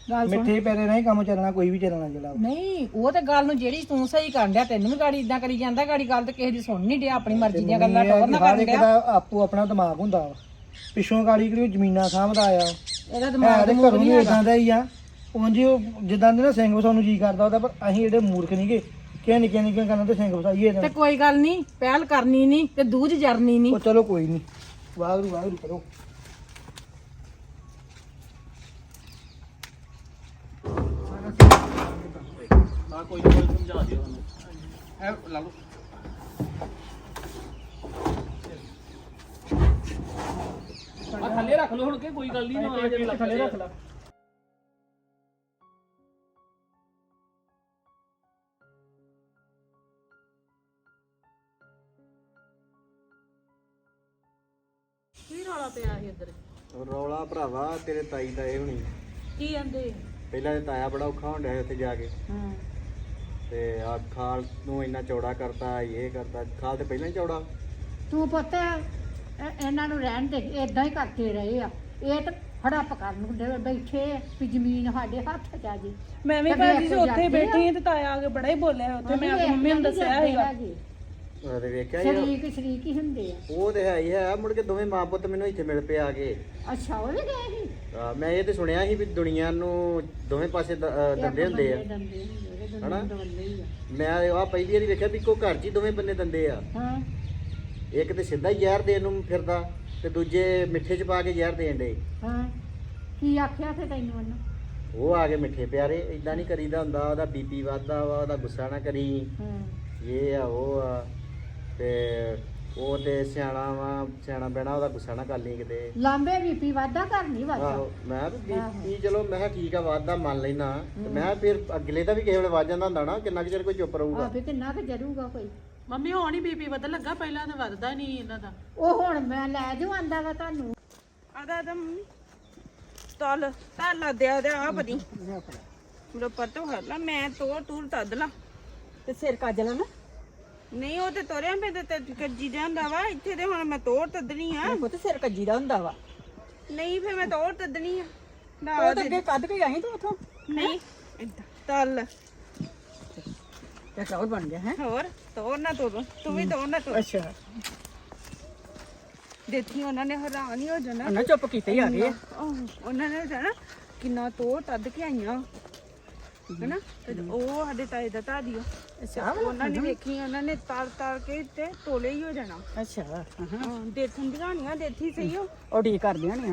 ਗੱਲ ਸੁਣ। ਮਿੱਠੇ ਪੈਰੇ ਨਾਲ ਹੀ ਕੰਮ ਚੱਲਣਾ ਕੋਈ ਵੀ ਚੱਲਣਾ ਜਿਹੜਾ। ਨਹੀਂ ਉਹ ਤੇ ਗੱਲ ਨੂੰ ਜਿਹੜੀ ਤੂੰ ਸਹੀ ਕਰਨ ਡਿਆ ਤੈਨੂੰ ਵੀ ਗਾੜੀ ਇਦਾਂ ਕਰੀ ਜਾਂਦਾ ਗਾੜੀ ਗੱਲ ਤੇ ਕਿਸੇ ਦੀ ਸੁਣ ਨਹੀਂ ਡਿਆ ਆਪਣੀ ਮਰਜ਼ੀ ਦੀਆਂ ਗੱਲਾਂ ਟੋਰ ਨਾ ਕਰਨ ਡਿਆ। ਦਾ ਆਪੋ ਆਪਣਾ ਦਿਮਾਗ ਹੁੰਦਾ ਵਾ। ਪਿੱਛੋਂ ਗਾੜੀ ਕਿਹੜੀ ਜ਼ਮੀਨਾਂ ਸਾਂਭਦਾ ਆ। ਇਹਦਾ ਦਿਮਾਗ ਤੇ ਘਰੋਂ ਵੀ ਇਦਾਂ ਦਾ ਹੀ ਆ। ਉਂਝ ਉਹ ਜਿੱਦਾਂ ਦੇ ਨਾ ਸਿੰਘ ਵਸਾਉਣ ਨੂੰ ਜੀ ਕਰਦਾ ਉਹਦਾ ਪਰ ਅਸੀਂ ਜਿਹੜੇ ਮੂਰਖ ਨਹੀਂਗੇ ਕਿ ਨਿੱਕੀਆਂ ਨਿੱਕੀਆਂ ਗੱਲਾਂ ਤੇ ਸਿੰਘ ਵਸਾਈਏ ਤੇ ਕੋਈ ਗੱਲ ਨਹੀਂ ਪਹਿਲ ਕਰਨੀ ਨਹੀਂ ਤੇ ਦੂਜ ਜਰਨੀ ਨਹੀਂ ਉਹ ਚਲੋ ਕੋਈ ਨਹੀਂ ਵਾਹਿਗੁਰੂ ਵਾਹਿਗੁਰੂ ਕਰੋ। ਥੱਲੇ ਰੱਖ ਲਓ ਹੁਣ ਕਿ ਕੋਈ ਗੱਲ ਨਹੀਂ ਨਾ ਆ ਜੇ ਥੱਲੇ ਰੱਖ ਲਾ। ਰੌਲਾ ਭਰਾਵਾ ਤੇਰੇ ਤਾਈ ਦਾ ਇਹ ਹੋਣੀ। ਕੀ ਆਂਦੇ ਪਹਿਲਾਂ ਤੇ ਤਾਇਆ ਬੜਾ ਔਖਾ ਹੁੰਦਾ ਉੱਥੇ ਜਾ ਕੇ। ਹਾਂ। ਤੇ ਤੇ ਆ ਖਾਲ ਨੂੰ ਇੰਨਾ ਚੌੜਾ ਕਰਤਾ ਇਹ ਕਰਤਾ ਖਾਲ ਤੇ ਪਹਿਲਾਂ ਹੀ ਚੌੜਾ। ਤੂੰ ਪੁੱਤ ਇਹ- ਇਹਨਾਂ ਨੂੰ ਰਹਿਣ ਦੇ ਇਦਾਂ ਹੀ ਕਰਦੇ ਰਹੇ ਆ। ਇਹ ਤਾਂ ਹੜੱਪ ਕਰਨ ਨੂੰ ਡੇ- ਬੈਠੇ ਆ ਵੀ ਜ਼ਮੀਨ ਸਾਡੇ ਹੱਥ ਚ ਆ ਜੀ। ਮੈਂ ਵੀ ਕਦੇ ਭਾਜੀ ਜੀ ਉੱਥੇ ਜਾਂਦੇ ਬੈਠੀ ਤੇ ਤਾਇਆ ਆ ਕੇ ਬੜਾ ਹੀ ਬੋਲਿਆ ਉੱਥੇ ਮੈਂ ਆ ਕੇ ਮੰਮੀ ਨੂੰ ਦੱਸਿਆ ਹੈਗਾ। ਉਹਦੇ ਵੇਖਿਆ ਹੀ ਆ। ਸ਼ਰੀਕ ਸ਼ਰੀਕ ਹੀ ਹੁੰਦੇ ਆ। ਉਹ ਤੇ ਹੈ ਹੀ ਹੈ ਮੁੜ ਕੇ ਦੋਵੇਂ ਮਾਂ ਪੁੱਤ ਮੈਨੂੰ ਇੱਥੇ ਮਿਲ ਪਏ ਆ ਕੇ। ਅੱਛਾ ਉਹ ਵੀ ਗਏ ਸੀ? ਆ, ਮੈਂ ਇਹ ਤੇ ਸੁਣਿਆ ਸੀ ਵੀ ਦੁਨੀਆ ਨੂੰ ਦੋਵੇਂ ਪਾਸੇ ਦ- ਅ, ਦੰਦੇ ਹੁੰਦੇ ਆ। ਦੰਦੇ ਹੁੰਦੇ ਉਹਦੇ ਹਨਾ? ਮੈਂ ਆ ਪਹਿਲੀ ਵਾਰੀ ਵੇਖਿਆ ਵੀ ਇੱਕੋ ਘਰ 'ਚ ਹੀ ਦੋਵੇਂ ਬੰਨੇ ਦੰਦੇ ਆ। ਹਾਂ। ਇੱਕ ਤੇ ਸਿੱਧਾ ਹੀ ਜ਼ਹਿਰ ਦੇਣ ਨੂੰ ਫਿਰਦਾ ਤੇ ਦੂਜੇ ਮਿੱਠੇ 'ਚ ਪਾ ਕੇ ਜ਼ਹਿਰ ਦੇਣ ਦੇ ਹਾਂ। ਕੀ ਆਖਿਆ ਤੇ ਤੈਨੂੰ ਉਹਨੂੰ? ਉਹ ਆ ਕੇ ਮਿੱਠੇ ਪਿਆਰੇ ਇਦਾਂ ਨਹੀਂ ਕਰੀਦਾ ਹੁੰਦਾ ਉਹਦਾ ਬੀਪੀ ਵੱਧਦਾ ਵਾ ਉਹਦਾ ਗੁੱਸਾ ਨਾ ਕਰੀ। ਹਾਂ। ਇਹ ਆ ਉਹ ਆ ਤੇ ਉਹ ਤੇ ਸਿਆਣਾ ਵਾ ਸਿਆਣਾ ਬਹਿਣਾ ਉਹਦਾ ਗੁੱਸਾ ਨਾ ਕਰ ਲਈ ਕਿਤੇ। ਲਾਂਬੇ ਬੀਪੀ ਵਾਧਾ ਘਰ ਨਹੀਂ ਵਾਧਾ। ਆਹੋ ਮੈਂ ਵੀ ਬੀਪੀ ਚਲੋ ਮੈਂ ਕਿਹਾ ਠੀਕ ਆ ਵਾਧਾ ਮੰਨ ਲੈਣਾ ਤੇ ਮੈਂ ਕਿਹਾ ਫਿਰ ਅਗਲੇ ਦਾ ਵੀ ਕਿਸੇ ਵੇਲੇ ਵੱਜ ਜਾਂਦਾ ਹੁੰਦਾ ਨਾ ਕਿੰਨਾ ਕੁ ਚਿਰ ਕੋਈ ਚੁੱਪ ਰਹੂਗਾ। ਆਪੇ ਕਿੰਨਾ ਕੁ ਜਰੂਗਾ ਕੋਈ। ਮੰਮੀ ਹੁਣ ਹੀ ਬੀਪੀ ਵਧਣ ਲੱਗਾ ਪਹਿਲਾਂ ਤਾਂ ਵੱਧਦਾ ਨਹੀਂ ਇਹਨਾਂ ਦਾ। ਉਹ ਹੁਣ ਮੈਂ ਲੈ ਜਾਉ ਆਂਦਾ ਵਾ ਤੁਹਾਨੂੰ। ਆਦਾ ਦਾ ਮੰਮੀ। ਤਲ ਤਾਲਾ ਦਿਆ ਦੇ। ਆ ਬਦੀ ਮੇਰਾ ਪਰਤੋ ਹਰਲਾ ਮੈਂ ਤੋਰ ਤੂਰ ਤਦਲਾ ਤੇ ਸਿਰ ਕੱਜਣਾ ਨਾ। ਨਹੀਂ ਉਹ ਤੇ ਤੋਰਿਆ ਪੇ ਤੇ ਕੱਜੀ ਜਾਂਦਾ ਵਾ ਇੱਥੇ ਤੇ ਹੁਣ ਮੈਂ ਤੋਰ ਤਦਣੀ ਆ। ਉਹ ਤੇ ਸਿਰ ਕੱਜੀ ਦਾ ਹੁੰਦਾ ਵਾ। ਨਹੀਂ ਫੇ ਮੈਂ ਤੋਰ ਤਦਣੀ ਆ। ਨਾ ਉਹ ਤੇ ਅੱਗੇ ਕੱਢ ਕੇ ਆਈ ਤੂੰ ਉਥੋਂ। ਨਹੀਂ ਏਦਾਂ ਤਲ। ਤੇ ਟੌਰ ਬਣ ਗਿਆ ਹੈ? ਹੋਰ ਤੋਰ ਨਾ ਤੋਰ ਤੂੰ ਵੀ ਤੋਰ ਨਾ ਤੋਰ। ਅੱਛਾ। ਦੇਖੀ ਉਹਨਾਂ ਨੇ ਹੈਰਾਨ ਹੀ ਹੋ ਜਾਣਾ। ਉਹਨਾਂ ਚੁੱਪ ਕੀਤੇ ਹੀ ਆ ਗਏ। ਆ। ਆਹੋ, ਉਹਨਾਂ ਨੇ ਜਾਣਾ ਕਿੰਨਾ ਤੋੜ ਤੱਦ ਕੇ ਆਈਆਂ। ਹੈਨਾ? ਤੇ ਉਹ ਸਾਡੇ ਤਾਏ ਦਾ ਧਾ ਦਿਓ। ਅੱਛਾ ਉਹਨਾਂ ਨੇ ਵੇਖੀ ਉਹਨਾਂ ਨੇ ਤਾਰ ਤਾਰ ਕੇ ਤੇ ਤੋਲੇ ਹੀ ਹੋ ਜਾਣਾ। ਅੱਛਾ ਹਾਂ ਹਾਂ। ਦੇਖਣ ਦੀਆਂ ਹੋਣੀਆਂ ਦੇਖੀ ਸਹੀ ਹੋ। ਉਹ ਢੀ ਕਰਦੀਆਂ ਨੇ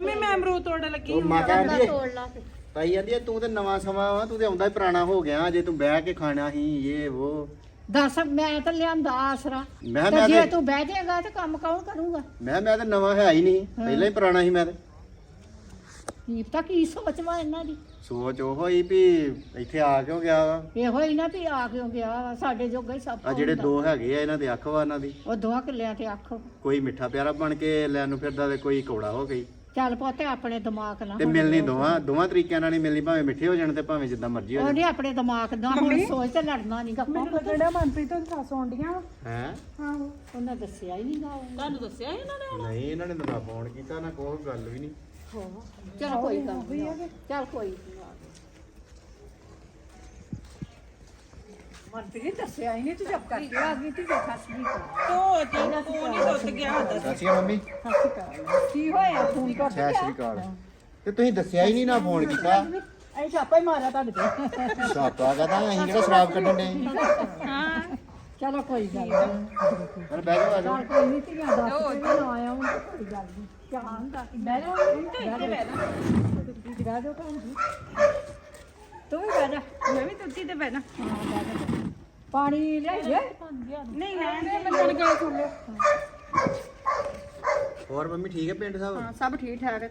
ਮੈਂ ਮੈਂ ਅਮਰੂਦ ਤੋੜਨ ਲੱਗੀ ਉਹ ਮਾਤਾ ਆਂਦੀ ਤੋੜ ਲਾ ਤੇ ਤਾਈ ਆਂਦੀ ਤੂੰ ਤੇ ਨਵਾਂ ਸਮਾਂ ਵਾ ਤੂੰ ਤੇ ਆਉਂਦਾ ਹੀ ਪੁਰਾਣਾ ਹੋ ਗਿਆ। ਜੇ ਤੂੰ ਬਹਿ ਕੇ ਖਾਣਾ ਸੀ ਇਹ ਉਹ ਦੱਸ ਮੈਂ ਤਾਂ ਲਿਆਂਦਾ ਆਸਰਾ। ਮੈਂ ਤੇ ਮੈਂ ਜੇ ਤੇ ਤੂੰ ਬਹਿ ਜਾਏਗਾ ਤੇ ਕੰਮ ਕੌਣ ਕਰੂਗਾ? ਮੈਂ ਮੈਂ ਤੇ ਨਵਾਂ ਹੈ ਹੀ ਨਹੀਂ। ਪਹਿਲਾਂ ਹੀ ਪੁਰਾਣਾ ਸੀ ਮੈਂ ਤੇ। ਕੀ ਪਤਾ ਕੀ ਸੋਚਵਾ ਇਹਨਾਂ ਦੀ? ਸੋਚ ਉਹ ਹੋਈ ਵੀ ਇੱਥੇ ਆ ਕਿਉਂ ਗਿਆ ਵਾ? ਇਹੋ ਹੀ ਨਾ ਵੀ ਆ ਕਿਉਂ ਗਿਆ ਵਾ, ਸਾਡੇ ਜੋਗਾ ਹੀ ਸਭ ਆ ਜਿਹੜੇ ਦੋ ਹੈਗੇ ਆ ਇਹਨਾਂ ਦੇ ਅੱਖ ਵਾ ਇਹਨਾਂ ਦੀ। ਉਹ ਦੋਹਾਂ ਕਿੱਲਿਆਂ ਤੇ ਅੱਖ। ਕੋਈ ਮਿੱਠਾ ਪਿਆਰਾ ਬਣ ਕੇ ਲੈਣ ਨੂੰ ਫਿਰਦਾ ਤੇ ਕੋਈ ਕੌੜਾ ਹੋ ਗਈ ਚੱਲ ਪੁੱਤੇ ਆਪਣੇ ਦਿਮਾਗ ਨਾਲ ਤੇ ਮਿਲਣੀ ਦੋਵਾਂ ਦੋਵਾਂ ਤਰੀਕਿਆਂ ਨਾਲ ਨਹੀਂ ਮਿਲਣੀ ਭਾਵੇਂ ਮਿੱਠੇ ਹੋ ਜਾਣ ਤੇ ਭਾਵੇਂ ਜਿੱਦਾਂ ਮਰਜ਼ੀ ਹੋ ਉਹਨੇ ਆਪਣੇ ਦਿਮਾਗ ਨਾਲ ਹੁਣ ਸੋਚ ਤੇ ਲੜਨਾ ਨਹੀਂ ਗਾ। ਜਿਹੜਾ ਮਨਪ੍ਰੀਤ ਦੀ ਸੱਸ ਆਉਂਦੀਆਂ ਹੈ? ਉਹਨੇ ਦੱਸਿਆ ਹੀ ਨਹੀਂ ਗਾ। ਤੁਹਾਨੂੰ ਦੱਸਿਆ ਸੀ ਇਹਨਾਂ ਨੇ ਨਹੀਂ ਇਹਨਾਂ ਨੇ ਤਾਂ ਨਾ ਫੋਨ ਕੀਤਾ ਨਾ ਕੋਈ ਗੱਲ ਵੀ ਨਹੀਂ ਚਲ ਕੋਈ ਗੱਲ ਨਹੀਂ ਚੱਲ ਕੋਈ ਨੀ। ਮਨਪ੍ਰੀਤ ਦੱਸਿਆ ਹੀ ਨਹੀਂ ਤੂੰ ਜਬ ਕਰਕੇ ਆ ਗਈ ਤੂੰ ਫਸ ਗਈ ਤੋ ਤੀ ਤੂੰ ਨਹੀਂ ਟੁੱਟ ਗਿਆ ਦੱਸ। ਸਤਿ ਸ਼੍ਰੀ ਅਕਾਲ ਮੰਮੀ। ਕੀ ਹੋਇਆ? ਫੋਨ ਕਰ ਸਤਿ ਸ਼੍ਰੀ ਅਕਾਲ। ਤੇ ਤੁਸੀਂ ਦੱਸਿਆ ਹੀ ਨਹੀਂ ਨਾ ਫੋਨ ਕੀਤਾ? ਐ ਛਾਪਾ ਹੀ ਮਾਰਿਆ ਤੁਹਾਡੇ ਤੇ। ਸਾਪਾ ਕਹਦਾ? ਅਸੀਂ ਕਿਹੜਾ ਸ਼ਰਾਬ ਕੱਢਣ ਦੇ ਚਲੋ ਕੋਈ ਗੱਲ ਨਹੀਂ। ਫਿਰ ਬਹਿ ਜਾਓ ਆ ਜਾਓ। ਚੱਲ ਕੋਈ ਨਹੀਂ ਧੀਆਂ ਦੱਸ ਕੇ ਵੀ ਨਾ ਆਇਆ ਹੁਣ ਕੋਈ ਗੱਲ ਨਹੀਂ। ਧਿਆਨ ਦਾ ਬਹਿ ਜਾ ਬਹਿ ਜਾ ਬਹਿ ਜਾ ਭੈਣ ਜੀ ਤੂੰ ਵੀ ਬਹਿ ਜਾ ਮੈਂ ਵੀ ਤੁੱਤੀ ਤੇ ਬੈਣਾ ਹਾਂ ਬਹਿ ਜਾ ਪਾਣੀ ਲਿਆਈਏ ਨਹੀਂ ਮੈਂ ਹੋਰ ਮੰਮੀ ਠੀਕ ਹੈ ਪਿੰਡ ਸਾਹਿਬ ਸਭ ਠੀਕ ਠਾਕ।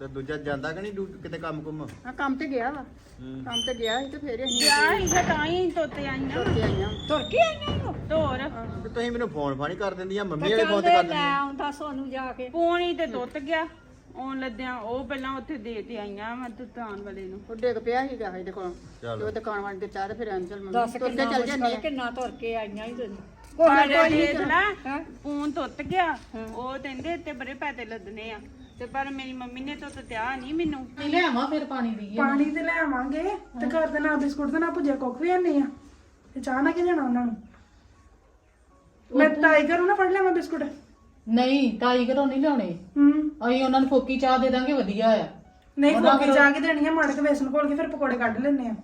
ਤੇ ਦੂਜਾ ਜਾਂਦਾ ਕਿ ਨਹੀਂ ਡਿਊ- ਕਿਤੇ ਕੰਮ ਕੁਮ? ਆ ਕੰਮ ਤੇ ਗਿਆ ਵਾ। ਕੰਮ ਤੇ ਗਿਆ ਸੀ ਤੇ ਫੇਰ ਅਸੀਂ ਜਾ ਹੀ ਤਾਂ ਹੀ ਤੋਤੇ ਆਈਆਂ ਤੇ ਆਈਆਂ ਤੁਰ ਕੇ ਆਈਆਂ ਓ। ਤੋਰ। ਤੇ ਤੁਸੀਂ ਮੈਨੂੰ ਫੋਨ ਫਾਨੀ ਕਰ ਦਿੰਦੀਆਂ ਮੰਮੀ ਵਾਲੇ ਫੋਨ ਤੇ ਕਰ ਲੈ ਦਿੰਦੀਆਂ। ਆਉਂਦਾ ਸੋਨੂੰ ਜਾ ਕੇ। ਪੋਣੀ ਤੇ ਟੁੱਟ ਗਿਆ। ਆਉਣ ਲੱਦਿਆਂ ਉਹ ਪਹਿਲਾਂ ਉੱਥੇ ਦੇ ਤੇ ਆਈਆਂ ਮੈਂ ਦੁਕਾਨ ਵਾਲੇ ਨੂੰ। ਉਹ ਡਿੱਗ ਪਿਆ ਸੀਗਾ ਇਹਦੇ ਕੋਲ। ਤੇ ਉਹ ਦੁਕਾਨ ਵਾਲੇ ਦੇ ਚਾਹ ਤੇ ਫਿਰ ਅੰਚਲ ਮੰਮੀ ਦੱਸ ਤੁਰ ਕੇ ਕਿੰਨਾ ਚੱਲ ਮੁਸ਼ਕਲ ਜਾਂਦੇ ਆ। ਕਿੰਨਾ ਤੁਰ ਕੇ ਆਈਆਂ ਹੀ ਸਾਡੇ ਦੇਖ ਨਾ ਫੋਨ ਟੁੱਟ ਗਿਆ। ਉਹ ਕਹਿੰਦੇ ਤੇ ਬੜੇ ਪੈਸੇ ਲੱਦਨੇ ਆ। ਤੇ ਪਰ ਮੇਰੀ ਮੰਮੀ ਨੇ ਤਾਂ ਤਿਆ ਨਹੀਂ ਮੈਨੂੰ। ਲਿਆਵਾਂ ਫਿਰ ਪਾਣੀ ਦੀ ਪਾਣੀ ਤੇ ਲੈ ਆਵਾਂਗੇ ਤੇ ਘਰ ਦੇ ਨਾਲ ਬਿਸਕੁਟ ਤੇ ਨਾ ਭੁਜਿਆ ਕੁੱਖ ਵੀ ਨਹੀਂ ਆ। ਤੇ ਚਾਹ ਨਾ ਕਿ ਦੇਣਾ ਉਹਨਾਂ ਨੂੰ? ਮੈਂ ਟਾਈਗਰ ਨੂੰ ਨਾ ਫੜ ਲਿਆਵਾਂ ਬਿਸਕੁਟ। ਨਹੀਂ ਤਾਈ ਘਰੋਂ ਨਹੀਂ ਲਿਆਉਣੇ। ਹੂੰ। ਅਸੀਂ ਉਹਨਾਂ ਨੂੰ ਫੋਕੀ ਚਾਹ ਦੇ ਦਾਂਗੇ ਵਧੀਆ ਆ। ਨਹੀਂ ਫੋਕੀ ਜਾ ਕੇ ਦੇਣੀ ਆ? ਮੜ ਕੇ ਵੇਸਣ ਘੋਲ ਕੇ ਫਿਰ ਪਕੌੜੇ ਕੱਢ ਲੈਣੇ ਆ।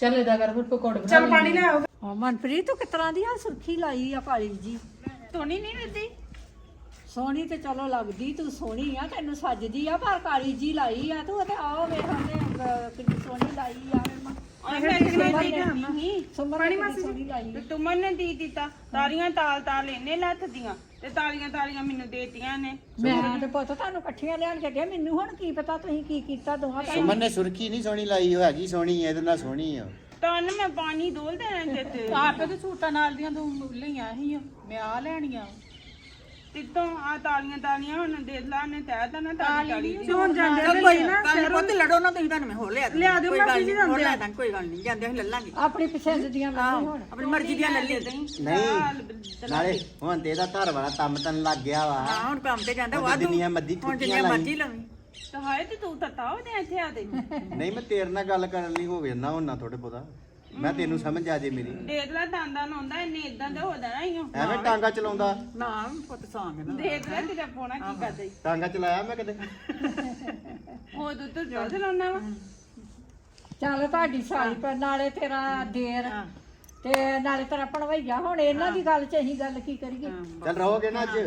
ਚੱਲ ਏਦਾਂ ਕਰ ਫਿਰ ਪਕੌੜੇ ਬਣਾ ਚੱਲ ਪਾਣੀ ਲੈ ਆਓ ਹਾਂ ਮਨਪ੍ਰੀਤ ਤੂੰ ਕਿਸ ਤਰ੍ਹਾਂ ਦੀ ਆ? ਸੁਰਖੀ ਲਾਈ ਆ ਕਾਲੀ ਜੀ। ਤੋਣੀ ਨਹੀਂ ਲੱਦੀ ਸੋਹਣੀ ਤੇ ਚਲੋ ਲੱਗਦੀ ਤੂੰ ਸੋਹਣੀ ਆ ਤੈਨੂੰ ਸੱਜਦੀ ਆ ਪਰ ਕਾਲੀ ਜੀ ਲਾਈ ਆ ਤੂੰ ਤੇ ਆਓ ਵੇਖਾਂਦੇ ਕਿੰਨੀ ਸੋਹਣੀ ਲਾਈ ਆ। ਵੇਖਾਂ ਦੀ ਸੁਮਰ ਪਾਣੀ ਮਾਸੀ ਸੋਹਣੀ ਲਾਈ ਤੇ ਤੁਮਨ ਨੇ ਦੀ ਦਿੱਤਾ। ਤਾਲੀਆਂ ਤਾਲ ਤਾਲ ਇਹਨੇ ਲੱਥਦੀਆਂ ਤੇ ਤਾਲੀਆਂ ਤਾਲੀਆਂ ਮੈਨੂੰ ਦੇਤੀਆਂ ਨੇ। ਮੈਂ ਤੇ ਪੁੱਤ ਤੁਹਾਨੂੰ ਇਕੱਠੀਆਂ ਲਿਆਣ ਕੇ ਗਿਆ ਮੈਨੂੰ ਹੁਣ ਕੀ ਪਤਾ ਤੁਸੀਂ ਕੀ ਕੀਤਾ ਦੋਹਾਂ ਸੁਮਨ ਨੇ? ਸੁਰਖੀ ਨਹੀਂ ਸੋਹਣੀ ਲਾਈ ਉਹ ਹੈਗੀ ਸੋਹਣੀ ਇਹਦੇ ਨਾਲ ਸੋਹਣੀ ਆ। ਤਨ ਮੈਂ ਪਾਣੀ ਡੋਲ ਦੇਣਾ ਤੇ। ਤੇ ਆਪੇ ਤੇ ਸੂਟਾਂ ਨਾਲ ਦੀਆਂ ਤੂੰ ਲਈਆਂ ਸੀ ਮੈਂ ਆ ਲੈਣੀਆਂ। ਤਿੱਤੋਂ ਆ ਤਾਲੀਆਂ ਤਾਲੀਆਂ ਹੁਣ ਲਾ ਨੇ ਤਹਿ ਤਾਂ ਨਾ ਤਾਲੀ ਤਾਲੀ ਦੀ। ਜਾਂਦੇ ਆ ਕੋਈ ਨਾ ਕੱਲ ਪੁੱਤ ਲੜੋ ਨਾ ਤੁਸੀਂ ਤੁਹਾਨੂੰ ਮੈਂ ਹੋਰ ਲਿਆ ਲਿਆ ਦਿਓ, ਕੋਈ ਗੱਲ ਮਾਸੀ ਜੀ ਨਹੀਂ, ਹੋਰ ਜਾਂਦੇ। ਲੈ ਦਾਂ ਕੋਈ ਗੱਲ ਨਹੀਂ ਜਾਂਦੇ ਅਸੀਂ ਲੈ ਲਾਂਗੇ। ਆਪਣੀ ਪਸੰਦ ਦੀਆਂ ਲੱਗੀ ਹੁਣ। ਆਪਣੀ ਮਰਜ਼ੀ ਦੀਆਂ ਲੈ ਲਈ ਨਹੀਂ ਨਾਲੇ ਹੁਣ ਤੇ ਇਹਦਾ ਘਰ ਵਾਲਾ ਤੰਮ ਤਨ ਲੱਗ ਗਿਆ ਵਾ। ਹਾਂ ਹੁਣ ਕੰਮ ਤੇ ਜਾਂਦਾ ਵਾਧੂ। ਮਰਜ਼ੀ ਛੁੱਟੀਆਂ ਜਿੰਨੀਆਂ ਲਾਈ। ਮਰਜ਼ੀ ਲਵੀਂ। ਤਾਂ ਹਾਏ ਤੇ ਤੂੰ ਤੱਤਾ ਉਹਦੇ ਇੱਥੇ ਆ ਦੇ ਨਹੀਂ ਮੈਂ ਤੇਰੇ ਨਾਲ ਗੱਲ ਕਰਨ ਲਈ ਹੋ ਜਾਂਦਾ ਹੁਣ ਨਾ ਥੋੜੇ ਬਹੁਤਾ। ਮੈਂ ਤੈਨੂੰ ਸਮਝ ਆ ਜੇ ਮੇਰੀ। ਦੇਖ ਲੈ ਦੰਦਾਂ ਨੂੰ ਆਉਂਦਾ ਇਹਨੇ ਇਦਾਂ ਦਾ ਹੋ ਜਾਣਾ ਹੀ ਐਵੇਂ ਟਾਂਗਾ ਚਲਾਉਂਦਾ। ਨਾ ਪੁੱਤ ਸਾਂਗ ਨਾ। ਦੇਖ ਲੈ ਤੇਰਾ ਪੋਣਾ ਕੀ ਕਰਦਾ। ਈ ਟਾਂਗਾ ਚਲਾਇਆ ਮੈਂ ਕਦੇ? ਉਹ ਤੂੰ ਤੂੰ ਜੋ ਚਲਾਉਣਾ ਵਾ? ਚੱਲ ਤੁਹਾਡੀ ਸਾਲੀ ਪਰ ਨਾਲੇ ਤੇਰਾ ਦੇਰ ਤੇ ਨਾਲੇ ਤੇਰਾ ਭਣਵਈਆ ਹੁਣ ਇਹਨਾਂ ਦੀ ਗੱਲ 'ਚ ਅਸੀਂ ਗੱਲ ਕੀ ਕਰੀਏ? ਚੱਲ ਰਹੋਗੇ ਨਾ ਅੱਜ?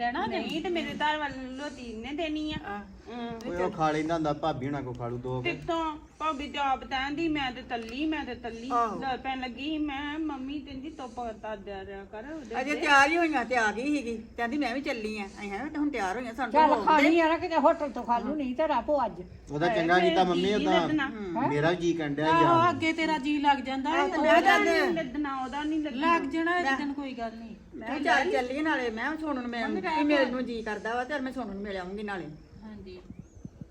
ਦੇਣਾ ਨਹੀਂ। ਤੇ ਮੇਰੇ ਘਰ ਵੱਲੋਂ ਤੀਨ ਨੇ ਦੇਣੀ ਆ। ਹਮ। ਓਏ ਉਹ ਖਾ ਲੈਂਦਾ ਹੁੰਦਾ ਭਾਬੀ ਹੁਣਾਂ ਕੋ ਖਾਲੂ ਦੋ ਕੁ। ਕਿੱਥੋਂ? ਭਾਬੀ ਤੇ ਆਪ ਕਹਿੰਦੀ ਮੈਂ ਤੇ ਤੱਲੀ ਮੈਂ ਤੇ ਤੱਲੀ ਲੜ ਪੈਣ ਲੱਗੀ ਮੈਂ ਮੰਮੀ ਕਹਿੰਦੀ ਧੁੱਪ ਕਰਤਾ ਦਿਆ ਰਿਆ ਕਰ ਉਹਦੇ ਅਜੇ ਤਿਆਰ ਹੀ ਹੋਈਆਂ ਤੇ ਆ ਗਈ ਸੀਗੀ। ਕਹਿੰਦੀ ਮੈਂ ਵੀ ਚੱਲੀ ਆ। ਅਸੀਂ ਹਾਂ ਹੁਣ ਤਿਆਰ ਹੋਈਆਂ ਸਾਨੂੰ ਤਾਂ ਚੱਲ ਹੋ ਖਾਣੀ ਆ ਨਾ ਕਿਤੇ ਹੋਟਲ ਤੋਂ ਖਾਲੂ ਨਹੀਂ ਤੇ ਰਾਪੋ ਅੱਜ। ਉਹਦਾ ਚੰਗਾ ਕੀਤਾ ਮੰਮੀ ਉਦਾਂ ਮੇਰਾ ਵੀ ਜੀ ਕੰਡਿਆ ਯਾਰ। ਅੱਗੇ ਤੇਰਾ ਜੀ ਲੱਗ ਜਾਂਦਾ। ਤੇ ਮੈਂ ਚੱਲ ਲੱਦਣਾ ਉਹਦਾ ਨਹੀਂ ਲੱਗਣਾ ਲੱਗ ਜਾਣਾ ਦਿਨ ਕੋਈ ਗੱਲ ਨਹੀਂ। ਮੈਂ ਕਿਹਾ ਚੱਲ ਨਾਲੇ ਮੈਂ ਸੋਨੂੰ ਨੂੰ ਮੈਂ ਮਿਲਣ ਨੂੰ ਜੀ ਕਰਦਾ ਵਾ ਤੇ ਮੈਂ ਸੋਨੂੰ ਨੂੰ ਮਿਲ ਆਉਂਗੀ ਨਾਲੇ। ਹਾਂਜੀ।